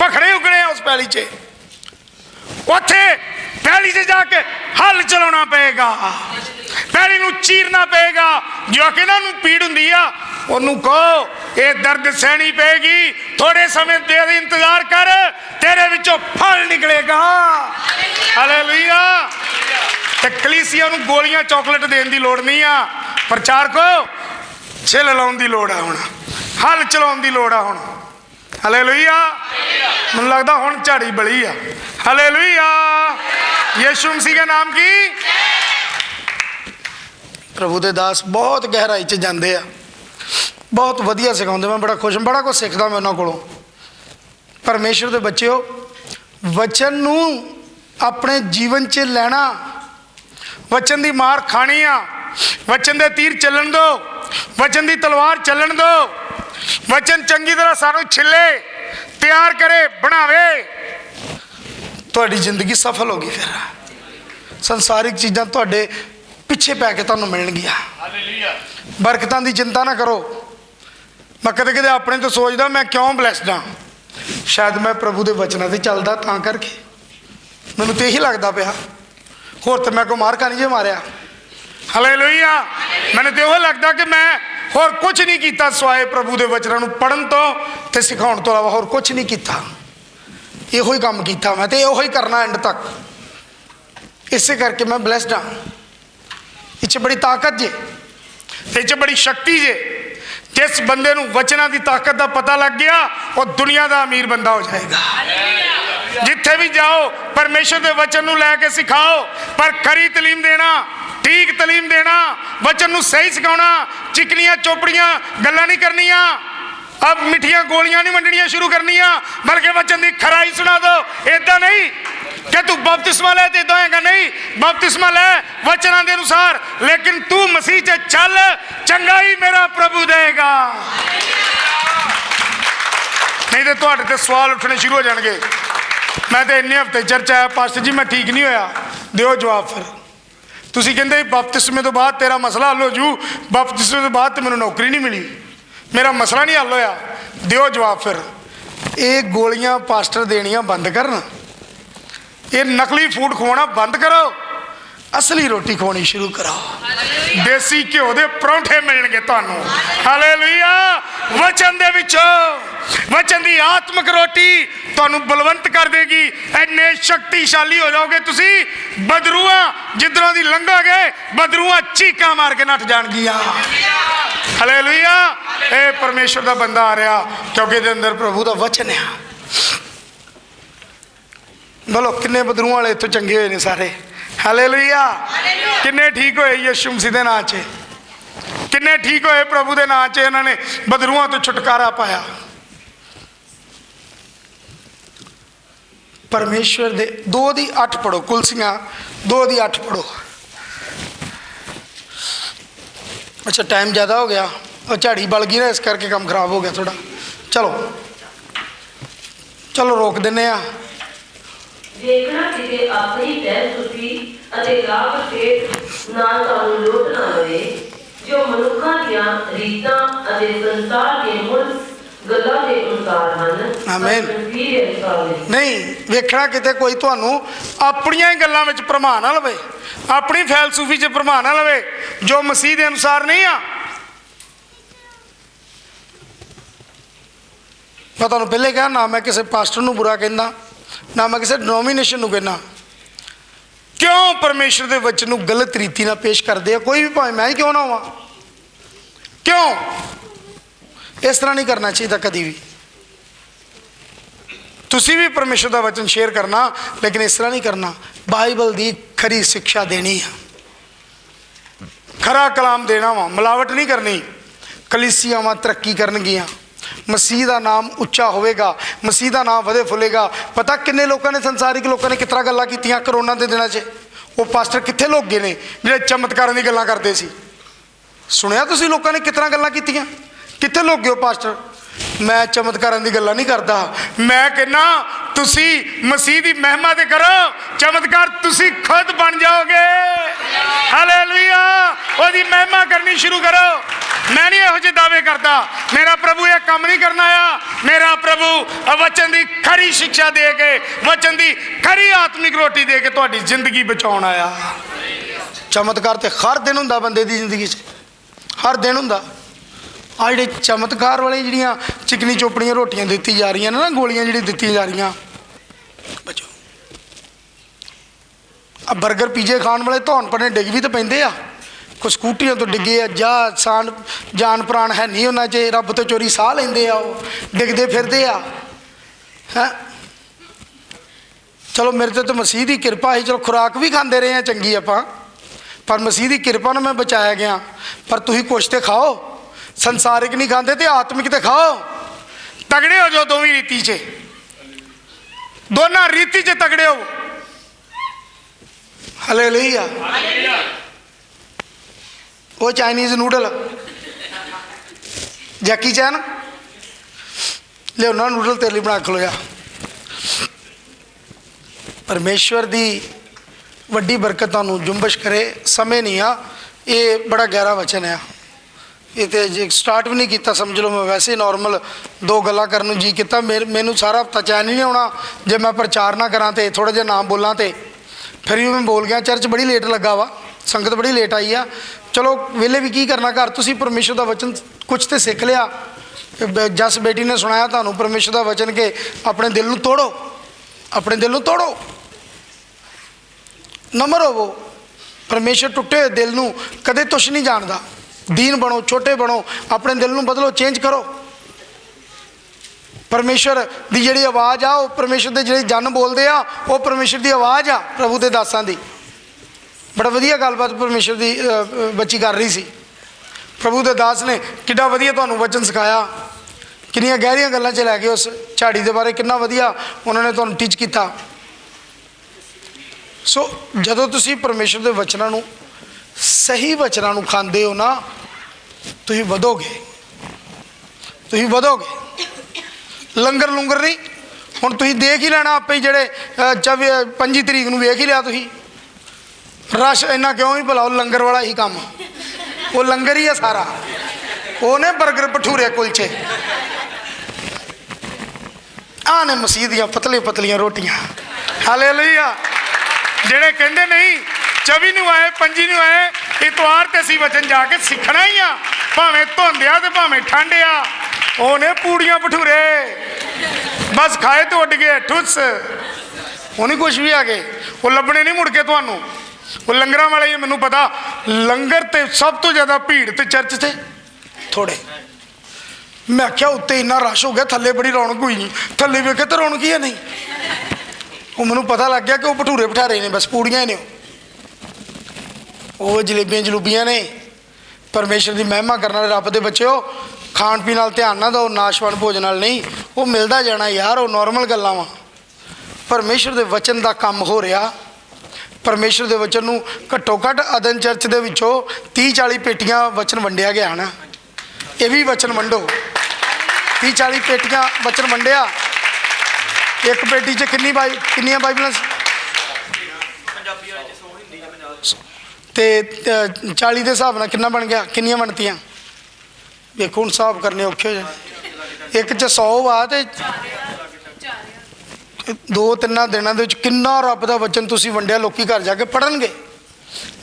ਭਖੜੇ ਉਗਣੇ ਆ ਉਸ ਪੈਲੀ 'ਚ। ਉੱਥੇ ਪੈਲੀ 'ਚ ਜਾ ਕੇ ਹੱਲ ਚਲਾਉਣਾ ਪਏਗਾ। ਪੈਲੀ ਨੂੰ ਚੀਰਨਾ ਪਏਗਾ। ਜੋ ਕਿ ਇਹਨਾਂ ਨੂੰ ਪੀੜ ਹੁੰਦੀ ਆ ਉਹਨੂੰ ਕਹੋ ਇਹ ਦਰਦ ਸਹਿਣੀ ਪਏਗੀ। ਥੋੜੇ ਸਮੇਂ ਦੇ ਇੰਤਜ਼ਾਰ ਕਰ। ਤੇਰੇ ਵਿੱਚੋਂ ਫਲ ਨਿਕਲੇਗਾ। ਹਾਲੇਲੂਇਆ ਤੇ ਕਲੀਸਿਆ ਨੂੰ ਗੋਲੀਆਂ ਚਾਕਲੇਟ ਦੇਣ ਦੀ ਲੋੜ ਨਹੀਂ ਆ। ਪ੍ਰਚਾਰਕੋ, ਛਿੱਲ ਲਾਉਣ ਦੀ ਲੋੜ ਆ ਹੁਣ। ਹਲ ਚਲਾਉਣ ਦੀ ਲੋੜ ਆ ਹੁਣ। ਹਾਲੇਲੂਇਆ ਮੈਨੂੰ ਲੱਗਦਾ ਹੁਣ ਝਾੜੀ ਬਲੀ ਆ। ਹਾਲੇਲੂਇਆ ਯਿਸੂ ਮਸੀਹ ਦਾ ਨਾਮ ਕੀ? ਪ੍ਰਭੂ ਦੇ ਦਾਸ ਬਹੁਤ ਗਹਿਰਾਈ 'ਚ ਜਾਂਦੇ ਆ। ਬਹੁਤ ਵਧੀਆ ਸਿਖਾਉਂਦੇ ਮੈਂ ਬੜਾ ਖੁਸ਼ ਹਾਂ ਬੜਾ ਕੁਝ ਸਿੱਖਦਾ ਮੈਂ ਉਹਨਾਂ ਕੋਲੋਂ। ਪਰਮੇਸ਼ਰ ਦੇ ਬੱਚਿਓ, ਵਚਨ ਨੂੰ ਆਪਣੇ ਜੀਵਨ 'ਚ ਲੈਣਾ ਵਚਨ ਦੀ ਮਾਰ ਖਾਣੀ ਆ ਵਚਨ ਦੇ ਤੀਰ ਚੱਲਣ ਦੋ ਵਚਨ ਦੀ ਤਲਵਾਰ ਚੱਲਣ ਦੋ ਵਚਨ ਚੰਗੀ ਤਰ੍ਹਾਂ ਸਾਨੂੰ ਛਿੱਲੇ ਤਿਆਰ ਕਰੇ ਬਣਾਵੇ ਤੁਹਾਡੀ ਜ਼ਿੰਦਗੀ ਸਫਲ ਹੋਗੀ ਫਿਰ ਸੰਸਾਰਿਕ ਚੀਜ਼ਾਂ ਤੁਹਾਡੇ ਪਿੱਛੇ ਪੈ ਕੇ ਤੁਹਾਨੂੰ ਮਿਲਣਗੀਆਂ ਬਰਕਤਾਂ ਦੀ ਚਿੰਤਾ ਨਾ ਕਰੋ ਮੈਂ ਕਦੇ ਕਦੇ ਆਪਣੇ ਤੋਂ ਸੋਚਦਾ ਮੈਂ ਕਿਉਂ ਬਲੈਸਡ ਹਾਂ ਸ਼ਾਇਦ ਮੈਂ ਪ੍ਰਭੂ ਦੇ ਵਚਨਾਂ ਤੇ ਚੱਲਦਾ ਤਾਂ ਕਰਕੇ ਮੈਨੂੰ ਤੇ ਇਹੀ ਲੱਗਦਾ ਪਿਆ ਹੋਰ ਤੇ ਮੈਂ ਕੋ ਮਾਰ ਕਾ ਨਹੀਂ ਜੇ ਮਾਰਿਆ। ਹਾਲੇਲੂਇਆ ਮੈਨੂੰ ਤੇ ਉਹ ਲੱਗਦਾ ਕਿ ਮੈਂ ਹੋਰ ਕੁਝ ਨਹੀਂ ਕੀਤਾ ਸਵਾਏ ਪ੍ਰਭੂ ਦੇ ਵਚਨਾਂ ਨੂੰ ਪੜਨ ਤੋਂ ਤੇ ਸਿਖਾਉਣ ਤੋਂ ਇਲਾਵਾ ਹੋਰ ਕੁਝ ਨਹੀਂ ਕੀਤਾ। ਇਹੋ ਹੀ ਕੰਮ ਕੀਤਾ ਮੈਂ ਤੇ ਇਹੋ ਹੀ ਕਰਨਾ ਐਂਡ ਤੱਕ। ਇਸੇ ਕਰਕੇ ਮੈਂ ਬਲੈਸਡ ਹਾਂ। ਇਹ 'ਚ ਬੜੀ ਤਾਕਤ ਜੇ ਇਹ 'ਚ ਬੜੀ ਸ਼ਕਤੀ ਜੇ। ਜਿਸ ਬੰਦੇ ਨੂੰ ਵਚਨਾਂ ਦੀ ਤਾਕਤ ਦਾ ਪਤਾ ਲੱਗ ਗਿਆ, ਉਹ ਦੁਨੀਆ ਦਾ ਅਮੀਰ ਬੰਦਾ ਹੋ ਜਾਏਗਾ। ਜਿੱਥੇ ਵੀ ਜਾਓ, ਪਰਮੇਸ਼ਰ ਦੇ ਵਚਨ ਨੂੰ ਲੈ ਕੇ ਸਿਖਾਓ, ਪਰ ਖਰੀ ਤਾਲੀਮ ਦੇਣਾ, ਠੀਕ ਤਾਲੀਮ ਦੇਣਾ, ਵਚਨ ਨੂੰ ਸਹੀ ਸਿਖਾਉਣਾ, ਚਿਕਨੀਆਂ, ਚੋਪੜੀਆਂ, ਗੱਲਾਂ ਨਹੀਂ ਕਰਨੀਆਂ ਅਬ ਮਿੱਠੀਆਂ ਗੋਲੀਆਂ ਨਹੀਂ ਵੰਡਣੀਆਂ ਸ਼ੁਰੂ ਕਰਨੀਆਂ, ਬਲਕਿ ਵਚਨ ਦੀ ਖਰਾਈ ਸੁਣਾ ਦਿਓ। ਇਦਾਂ ਨਹੀਂ। ਕਿ ਤੂੰ ਬਪਤਿਸਮਾ ਲੈ ਤੇ ਇਦਾਂ ਹੋਏਗਾ ਨਹੀਂ ਬਪਤਿਸਮਾ ਲੈ ਵਚਨਾਂ ਦੇ ਅਨੁਸਾਰ ਲੇਕਿਨ ਤੂੰ ਮਸੀਹ 'ਚ ਚੱਲ ਚੰਗਾ ਹੀ ਮੇਰਾ ਪ੍ਰਭੂ ਦੇਗਾ ਨਹੀਂ ਤੇ ਤੁਹਾਡੇ ਤੇ ਸਵਾਲ ਉੱਠਣੇ ਸ਼ੁਰੂ ਹੋ ਜਾਣਗੇ ਮੈਂ ਤੇ ਇੰਨੇ ਹਫ਼ਤੇ ਚਰਚਾ ਹੈ ਪਾਸਟਰ ਜੀ ਮੈਂ ਠੀਕ ਨਹੀਂ ਹੋਇਆ ਦਿਓ ਜਵਾਬ ਫਿਰ ਤੁਸੀਂ ਕਹਿੰਦੇ ਬਪਤਿਸਮੇ ਤੋਂ ਬਾਅਦ ਤੇਰਾ ਮਸਲਾ ਹੱਲ ਹੋ ਜੂ ਬਪਤਿਸਮੇ ਤੋਂ ਬਾਅਦ ਤੇ ਮੈਨੂੰ ਨੌਕਰੀ ਨਹੀਂ ਮਿਲੀ ਮੇਰਾ ਮਸਲਾ ਨਹੀਂ ਹੱਲ ਹੋਇਆ ਦਿਓ ਜਵਾਬ ਫਿਰ ਇਹ ਗੋਲੀਆਂ ਪਾਸਟਰ ਦੇਣੀਆਂ ਬੰਦ ਕਰਨ ਇਹ ਨਕਲੀ ਫੂਡ ਖਵਾਉਣਾ ਬੰਦ ਕਰੋ। ਅਸਲੀ ਰੋਟੀ ਖਵਾਉਣੀ ਸ਼ੁਰੂ ਕਰੋ। ਦੇਸੀ ਘਿਓ ਦੇ ਪਰੌਂਠੇ ਮਿਲਣਗੇ ਤੁਹਾਨੂੰ। ਹਾਲੇਲੂਇਆ। ਵਚਨ ਦੇ ਵਿੱਚੋਂ ਵਚਨ ਦੀ ਆਤਮਿਕ ਰੋਟੀ ਤੁਹਾਨੂੰ ਬਲਵੰਤ ਕਰ ਦੇਗੀ। ਐਨੇ ਸ਼ਕਤੀਸ਼ਾਲੀ ਹੋ ਜਾਓਗੇ ਤੁਸੀਂ ਬਦਰੂਆਂ ਜਿੱਧਰੋਂ ਦੀ ਲੰਘੋਗੇ ਬਦਰੂਆਂ ਚੀਕਾਂ ਮਾਰ ਕੇ ਨੱਠ ਜਾਣਗੀਆਂ। ਹਾਲੇਲੂਇਆ। ਇਹ ਪਰਮੇਸ਼ਰ ਦਾ ਬੰਦਾ ਆ ਰਿਹਾ ਕਿਉਂਕਿ ਇਹਦੇ ਅੰਦਰ ਪ੍ਰਭੂ ਦਾ ਵਚਨ ਆ। ਬੋਲੋ ਕਿੰਨੇ ਬਦਰੂਆਂ ਵਾਲੇ ਇੱਥੋਂ ਚੰਗੇ ਹੋਏ ਨੇ ਸਾਰੇ? ਹਾਲੇਲੂਇਆ ਕਿੰਨੇ ਠੀਕ ਹੋਏ ਯਿਸੂ ਮਸੀਹ ਦੇ ਨਾਂ 'ਚ? ਕਿੰਨੇ ਠੀਕ ਹੋਏ ਪ੍ਰਭੂ ਦੇ ਨਾਂ 'ਚ ਇਹਨਾਂ ਨੇ ਬਦਰੂਆਂ ਤੋਂ ਛੁਟਕਾਰਾ ਪਾਇਆ? ਪਰਮੇਸ਼ਵਰ ਦੇ 2 ਦੀ 8 ਪੜੋ ਕੁਲਸੀਆਂ 2 ਦੀ 8 ਪੜੋ ਅੱਛਾ ਟਾਈਮ ਜ਼ਿਆਦਾ ਹੋ ਗਿਆ। ਉਹ ਝਾੜੀ ਬਲ ਗਈ ਨਾ ਇਸ ਕਰਕੇ ਕੰਮ ਖਰਾਬ ਹੋ ਗਿਆ ਥੋੜਾ ਚਲੋ। ਚਲੋ ਰੋਕ ਦਿੰਨੇ ਆ ਦੇਖਣਾ ਕਿਤੇ ਆਪਣੀ ਬੇਸੁੱਧੀ ਅਤੇ ਲਾਭ ਖੇਡ ਨਾਲ ਤੁਹਾਨੂੰ ਲੁੱਟ ਨਾ ਲਵੇ ਜੋ ਮਨੁੱਖਾਂ ਦੀਆਂ ਰੀਤਾਂ ਅਤੇ ਸੰਸਾਰ ਦੇ ਮੁੱਢ ਗੱਲਾਂ ਦੇ ਅਨੁਸਾਰ ਹਨ ਆਮੀਨ। ਨਹੀਂ ਵੇਖਣਾ ਕਿਤੇ ਕੋਈ ਤੁਹਾਨੂੰ ਆਪਣੀਆਂ ਹੀ ਗੱਲਾਂ ਵਿੱਚ ਭਰਮਾ ਨਾ ਲਵੇ ਆਪਣੀ ਫੈਲਸੂਫੀ 'ਚ ਭਰਮਾ ਨਾ ਲਵੇ ਜੋ ਮਸੀਹ ਦੇ ਅਨੁਸਾਰ ਨਹੀਂ ਆ। ਮੈਂ ਤੁਹਾਨੂੰ ਪਹਿਲੇ ਕਿਹਾ ਨਾ ਮੈਂ ਕਿਸੇ ਪਾਸਟਰ ਨੂੰ ਬੁਰਾ ਕਹਿੰਦਾ। ਨਾ ਮੈਂ ਕਿਸੇ ਡਿਨੋਮੀਨੇਸ਼ਨ ਨੂੰ ਕਹਿੰਦਾ। ਕਿਉਂ ਪਰਮੇਸ਼ਰ ਦੇ ਵਚਨ ਨੂੰ ਗਲਤ ਰੀਤੀ ਨਾਲ ਪੇਸ਼ ਕਰਦੇ ਆ? ਕੋਈ ਵੀ ਭਾਵੇਂ ਮੈਂ ਹੀ ਕਿਉਂ ਨਾ ਹੋਵਾਂ? ਕਿਉਂ? ਇਸ ਤਰ੍ਹਾਂ ਨਹੀਂ ਕਰਨਾ ਚਾਹੀਦਾ ਕਦੀ ਵੀ। ਤੁਸੀਂ ਵੀ ਪਰਮੇਸ਼ਰ ਦਾ ਵਚਨ ਸ਼ੇਅਰ ਕਰਨਾ, ਲੇਕਿਨ ਇਸ ਤਰ੍ਹਾਂ ਨਹੀਂ ਕਰਨਾ। ਬਾਈਬਲ ਦੀ ਖਰੀ ਸਿੱਖਿਆ ਦੇਣੀ ਆ। ਖਰਾ ਕਲਾਮ ਦੇਣਾ ਵਾ, ਮਿਲਾਵਟ ਨਹੀਂ ਕਰਨੀ। ਕਲੀਸਿਆਵਾਂ ਤਰੱਕੀ ਕਰਨਗੀਆਂ। ਮਸੀਹ ਦਾ ਨਾਮ ਉੱਚਾ ਹੋਵੇਗਾ, ਮਸੀਹ ਦਾ ਨਾਮ ਵਧੇ ਫੁੱਲੇਗਾ। ਪਤਾ ਕਿੰਨੇ ਲੋਕਾਂ ਨੇ, ਸੰਸਾਰਿਕ ਲੋਕਾਂ ਨੇ ਕਿਤਰਾ ਗੱਲਾਂ ਕੀਤੀਆਂ ਕਰੋਨਾ ਦੇ ਦਿਨਾਂ 'ਚ? ਉਹ ਪਾਸਟਰ ਕਿੱਥੇ ਲੋਕ ਗਏ ਨੇ, ਜਿਹੜੇ ਚਮਤਕਾਰਾਂ ਦੀ ਗੱਲਾਂ ਕਰਦੇ ਸੀ? ਸੁਣਿਆ ਤੁਸੀਂ ਲੋਕਾਂ ਨੇ ਕਿਤਰਾ ਗੱਲਾਂ ਕੀਤੀਆਂ? ਕਿੱਥੇ ਲੋਕ ਗਏ ਉਹ ਪਾਸਟਰ? ਮੈਂ ਚਮਤਕਾਰਾਂ ਦੀ ਗੱਲਾਂ ਨਹੀਂ ਕਰਦਾ। ਮੈਂ ਕਹਿੰਨਾ ਤੁਸੀਂ ਮਸੀਹ ਦੀ ਮਹਿਮਾ ਤੇ ਕਰੋ। ਚਮਤਕਾਰ ਤੁਸੀਂ ਖੁਦ ਬਣ ਜਾਓਗੇ। ਹਾਲੇਲੂਇਆ ਉਹਦੀ ਮਹਿਮਾ ਕਰਨੀ ਸ਼ੁਰੂ ਕਰੋ। ਮੈਂ ਨਹੀਂ ਇਹੋ ਜਿਹੇ ਦਾਅਵੇ ਕਰਦਾ। ਮੇਰਾ ਪ੍ਰਭੂ ਇਹ ਕੰਮ ਨਹੀਂ ਕਰਨਾ ਆਇਆ। ਮੇਰਾ ਪ੍ਰਭੂ ਵਚਨ ਦੀ ਖਰੀ ਸਿੱਖਿਆ ਦੇ ਕੇ, ਵਚਨ ਦੀ ਖਰੀ ਆਤਮਿਕ ਰੋਟੀ ਦੇ ਕੇ ਤੁਹਾਡੀ ਜ਼ਿੰਦਗੀ ਬਚਾਉਣ ਆਇਆ। ਚਮਤਕਾਰ ਤੇ ਹਰ ਦਿਨ ਹੁੰਦਾ ਬੰਦੇ ਦੀ ਜ਼ਿੰਦਗੀ 'ਚ। ਹਰ ਦਿਨ ਹੁੰਦਾ। ਆ ਜਿਹੜੇ ਚਮਤਕਾਰ ਵਾਲੇ ਜਿਹੜੀਆਂ ਚਿਕਨੀ ਚੋਪੜੀਆਂ ਰੋਟੀਆਂ ਦਿੱਤੀ ਜਾ ਰਹੀਆਂ ਨੇ ਨਾ, ਗੋਲੀਆਂ ਜਿਹੜੀ ਦਿੱਤੀਆਂ ਜਾ ਰਹੀਆਂ। ਬਚੋ। ਆ 버ਗਰ ਪੀਜੇ ਖਾਣ ਵਾਲੇ ਧੌਣ ਪਣੇ ਡਿੱਗ ਵੀ ਤਾਂ ਪੈਂਦੇ ਆ। ਕੋ ਸਕੂਟੀਆਂ ਤੋਂ ਡਿੱਗੇ ਆ, ਜਾਂ ਸਾਨ ਜਾਨ ਪ੍ਰਾਣ ਹੈ ਨਹੀਂ ਉਹਨਾਂ 'ਚ, ਰੱਬ ਤੋਂ ਚੋਰੀ ਸਾਹ ਲੈਂਦੇ ਆ ਉਹ, ਡਿੱਗਦੇ ਫਿਰਦੇ ਆ। ਹੈ? ਚਲੋ ਮੇਰੇ ਤੇ ਤਾਂ ਮਸੀਹ ਦੀ ਕਿਰਪਾ ਹੈ ਚਲੋ ਖੁਰਾਕ ਵੀ ਖਾਂਦੇ ਰਹੇ ਆ ਚੰਗੀ ਆਪਾਂ। ਪਰ ਮਸੀਹ ਦੀ ਕਿਰਪਾ ਨਾਲ ਮੈਂ ਬਚਾਇਆ ਗਿਆ। ਪਰ ਤੁਸੀਂ ਕੁਛ ਤੇ ਖਾਓ। ਸੰਸਾਰਿਕ ਨਹੀਂ ਖਾਂਦੇ ਤੇ ਆਤਮਿਕ ਤੇ ਖਾਓ। ਤਗੜੇ ਹੋ ਜੋ ਦੋਵੇਂ ਰੀਤੀ 'ਚ। ਦੋਨਾਂ ਰੀਤੀ 'ਚ ਤਗੜੇ ਹੋ। ਹਾਲੇਲੂਇਆ। ਉਹ Chinese noodle. Jackie Chan. ਲਿਓਨਾ noodle ਤੇਰੇ ਲਈ ਬਣਾ ਖਲੋ ਲਿਆ ਪਰਮੇਸ਼ਵਰ ਦੀ ਵੱਡੀ ਬਰਕਤ ਤੁਹਾਨੂੰ ਜੁੰਬਸ਼ ਕਰੇ। ਸਮੇਂ ਨਹੀਂ ਆ। ਇਹ ਬੜਾ ਗਹਿਰਾ ਵਚਨ ਆ। ਇਹ ਤੇ ਜੇ ਸਟਾਰਟ ਵੀ ਨਹੀਂ ਕੀਤਾ, ਸਮਝ ਲਓ ਮੈਂ ਵੈਸੇ ਨਾਰਮਲ ਦੋ ਗੱਲਾਂ ਕਰਨ ਨੂੰ ਜੀ ਕੀਤਾ। ਮੇਰੇ- ਮੈਨੂੰ ਸਾਰਾ ਹਫਤਾ ਚੈਨ ਹੀ ਨਹੀਂ ਆਉਣਾ, ਜੇ ਮੈਂ ਪ੍ਰਚਾਰ ਨਾ ਕਰਾਂ ਤੇ ਥੋੜਾ ਜਿਹਾ ਨਾਮ ਬੋਲਾਂ ਤੇ। ਫਿਰ ਵੀ ਮੈਂ ਬੋਲ ਗਿਆ, ਚਰਚ ਬੜੀ ਲੇਟ ਲੱਗਾ ਵਾ, ਸੰਗਤ ਬੜੀ ਲੇਟ ਆਈ ਆ। ਚਲੋ ਵੇਲੇ ਵੀ ਕੀ ਕਰਨਾ ਘਰ? ਤੁਸੀਂ ਪਰਮੇਸ਼ਰ ਦਾ ਵਚਨ ਕੁਝ ਤੇ ਸਿੱਖ ਲਿਆ। ਬ- ਜਸ ਬੇਟੀ ਨੇ ਸੁਣਾਇਆ ਤੁਹਾਨੂੰ, ਪਰਮੇਸ਼ਰ ਦਾ ਵਚਨ ਕਿ ਆਪਣੇ ਦਿਲ ਨੂੰ ਤੋੜੋ, ਆਪਣੇ ਦਿਲ ਨੂੰ ਤੋੜੋ। ਨਮਰ ਹੋਵੋ। ਪਰਮੇਸ਼ਰ ਟੁੱਟੇ ਹੋਏ ਦਿਲ ਨੂੰ ਕਦੇ ਤੁਛ ਨਹੀਂ ਜਾਣਦਾ। ਦੀਨ ਬਣੋ ਛੋਟੇ ਬਣੋ ਆਪਣੇ ਦਿਲ ਨੂੰ ਬਦਲੋ ਚੇਂਜ ਕਰੋ ਪਰਮੇਸ਼ਰ ਦੀ ਜਿਹੜੀ ਆਵਾਜ਼ ਆ ਉਹ ਪਰਮੇਸ਼ਰ ਦੇ ਜਿਹੜੇ ਜਨ ਬੋਲਦੇ ਆ ਉਹ ਪਰਮੇਸ਼ਰ ਦੀ ਆਵਾਜ਼ ਆ ਪ੍ਰਭੂ ਦੇ ਦਾਸਾਂ ਦੀ ਬੜਾ ਵਧੀਆ ਗੱਲਬਾਤ ਪਰਮੇਸ਼ਰ ਦੀ ਬੱਚੀ ਕਰ ਰਹੀ ਸੀ ਪ੍ਰਭੂ ਦੇ ਦਾਸ ਨੇ ਕਿੰਨਾ ਵਧੀਆ ਤੁਹਾਨੂੰ ਵਚਨ ਸਿਖਾਇਆ ਕਿੰਨੀਆਂ ਗਹਿਰੀਆਂ ਗੱਲਾਂ 'ਚ ਲੈ ਕੇ ਉਸ ਝਾੜੀ ਦੇ ਬਾਰੇ ਕਿੰਨਾ ਵਧੀਆ ਉਹਨਾਂ ਨੇ ਤੁਹਾਨੂੰ ਟੀਚ ਕੀਤਾ ਸੋ ਜਦੋਂ ਤੁਸੀਂ ਪਰਮੇਸ਼ਰ ਦੇ ਵਚਨਾਂ ਨੂੰ ਸਹੀ ਵਚਨਾਂ ਨੂੰ ਖਾਂਦੇ ਹੋ ਨਾ, ਤੁਸੀਂ ਵਧੋਗੇ। ਤੁਸੀਂ ਵਧੋਗੇ। ਲੰਗਰ ਲੁੰਗਰ ਨਹੀਂ, ਹੁਣ ਤੁਸੀਂ ਦੇਖ ਹੀ ਲੈਣਾ ਆਪੇ ਜਿਹੜੇ ਚੌਵੀ 25 ਤਰੀਕ ਨੂੰ ਵੇਖ ਹੀ ਲਿਆ ਤੁਸੀਂ। ਰਸ਼ ਇੰਨਾ ਕਿਉਂ ਹੀ ਭਲਾਓ ਲੰਗਰ ਵਾਲਾ ਹੀ ਕੰਮ। ਉਹ ਲੰਗਰ ਹੀ ਆ ਸਾਰਾ। ਉਹਨੇ 버ਗਰ ਭਟੂਰੇ ਕੁਲਚੇ। ਆ ਨੇ ਮਸੀਹ ਦੀਆਂ ਪਤਲੇ ਪਤਲੀਆਂ ਰੋਟੀਆਂ। ਹਾਲੇਲੂਇਆ। ਜਿਹੜੇ ਕਹਿੰਦੇ ਨਹੀਂ 24 ਨੂੰ ਆਏ 25 ਨੂੰ ਆਏ, ਇਤਵਾਰ ਤੇ ਅਸੀਂ ਵਚਨ ਜਾ ਕੇ ਸਿੱਖਣਾ ਹੀ ਆ। ਭਾਵੇਂ ਧੁੰਦਿਆ ਤੇ ਭਾਵੇਂ ਠੰਡਿਆ, ਉਹਨੇ ਪੂੜੀਆਂ ਭਟੂਰੇ ਬਸ ਖਾਏ ਤੇ ਉੱਡ ਗਏ, ਠੁੱਸ। ਉਹ ਨਹੀਂ ਕੁਝ ਵੀ ਆ ਗਏ। ਉਹ ਲੱਭਣੇ ਨਹੀਂ ਮੁੜ ਕੇ ਤੁਹਾਨੂੰ। ਉਹ ਲੰਗਰਾਂ ਵਾਲੇ ਹੀ ਮੈਨੂੰ ਪਤਾ, ਲੰਗਰ ਤੇ ਸਭ ਤੋਂ ਜ਼ਿਆਦਾ ਭੀੜ ਤੇ ਚਰਚ ਤੇ। ਥੋੜੇ। ਮੈਂ ਆਖਿਆ, ਉੱਤੇ ਇੰਨਾ ਰਸ਼ ਹੋ ਗਿਆ, ਥੱਲੇ ਬੜੀ ਰੌਣਕ ਹੋਈ ਥੱਲੇ ਵੇਖੇ ਤਾਂ ਰੌਣਕ ਹੀ ਹੈ ਨਹੀਂ। ਉਹ ਮੈਨੂੰ ਪਤਾ ਲੱਗ ਗਿਆ ਕਿ ਉਹ ਭਟੂਰੇ ਬਿਠਾਰੇ ਨੇ, ਬਸ ਪੂੜੀਆਂ ਹੀ ਨੇ ਉਹ ਜਲੇਬੀਆਂ ਜਲੂਬੀਆਂ ਨੇ। ਪਰਮੇਸ਼ਰ ਦੀ ਮਹਿਮਾ ਕਰਨ ਵਾਲੇ ਰੱਬ ਦੇ ਬੱਚਿਓ, ਖਾਣ ਪੀਣ ਨਾਲ ਧਿਆਨ ਨਾ ਦਿਓ, ਨਾਸ਼ਵਾਨ ਭੋਜਨ ਨਾਲ ਨਹੀਂ। ਉਹ ਮਿਲਦਾ ਜਾਣਾ ਯਾਰ, ਉਹ ਨਾਰਮਲ ਗੱਲਾਂ ਵਾ। ਪਰਮੇਸ਼ਰ ਦੇ ਵਚਨ ਦਾ ਕੰਮ ਹੋ ਰਿਹਾ। ਪਰਮੇਸ਼ਰ ਦੇ ਵਚਨ ਨੂੰ ਘੱਟੋ ਘੱਟ ਅਦਨ ਚਰਚ ਦੇ ਵਿੱਚੋਂ 30 40 ਪੇਟੀਆਂ ਵਚਨ ਵੰਡਿਆ ਗਿਆ ਨਾ ਇਹ ਵੀ ਵਚਨ ਵੰਡੋ। 30 40 ਪੇਟੀਆਂ ਵਚਨ ਵੰਡਿਆ। ਇੱਕ ਪੇਟੀ 'ਚ ਕਿੰਨੀ ਬਾਈ, ਕਿੰਨੀਆਂ ਬਾਈਬਲਾਂ ਸੀ? ਤੇ ਅ, 40 ਦੇ ਹਿਸਾਬ ਨਾਲ ਕਿੰਨਾ ਬਣ ਗਿਆ? ਕਿੰਨੀਆਂ ਬਣਤੀਆਂ? ਵੇਖੋ ਹੁਣ ਹਿਸਾਬ ਕਰਨੇ ਔਖੇ ਹੋ ਜਾਣੇ। ਇੱਕ 'ਚ 100 ਆ ਤੇ ਦੋ ਤਿੰਨਾਂ ਦਿਨਾਂ ਦੇ ਵਿੱਚ ਕਿੰਨਾ ਰੱਬ ਦਾ ਵਚਨ ਤੁਸੀਂ ਵੰਡਿਆ ਲੋਕੀ ਘਰ ਜਾ ਕੇ ਪੜਨਗੇ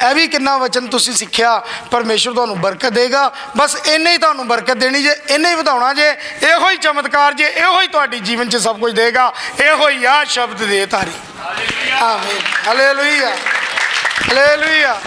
ਇਹ ਵੀ ਕਿੰਨਾ ਵਚਨ ਤੁਸੀਂ ਸਿੱਖਿਆ ਪਰਮੇਸ਼ਰ ਤੁਹਾਨੂੰ ਬਰਕਤ ਦੇਗਾ। ਬਸ ਇੰਨੇ ਹੀ ਤੁਹਾਨੂੰ ਬਰਕਤ ਦੇਣੀ ਜੇ ਇੰਨੇ ਹੀ ਵਧਾਉਣਾ ਜੇ ਇਹੋ ਹੀ ਚਮਤਕਾਰ ਜੇ ਇਹੋ ਹੀ ਤੁਹਾਡੀ ਜੀਵਨ 'ਚ ਸਭ ਕੁਝ ਦੇਗਾ। ਇਹੋ ਹੀ ਆ ਸ਼ਬਦ ਦੇ ਤਾਰੀ। ਆਮੀਨ। Hallelujah hallelujah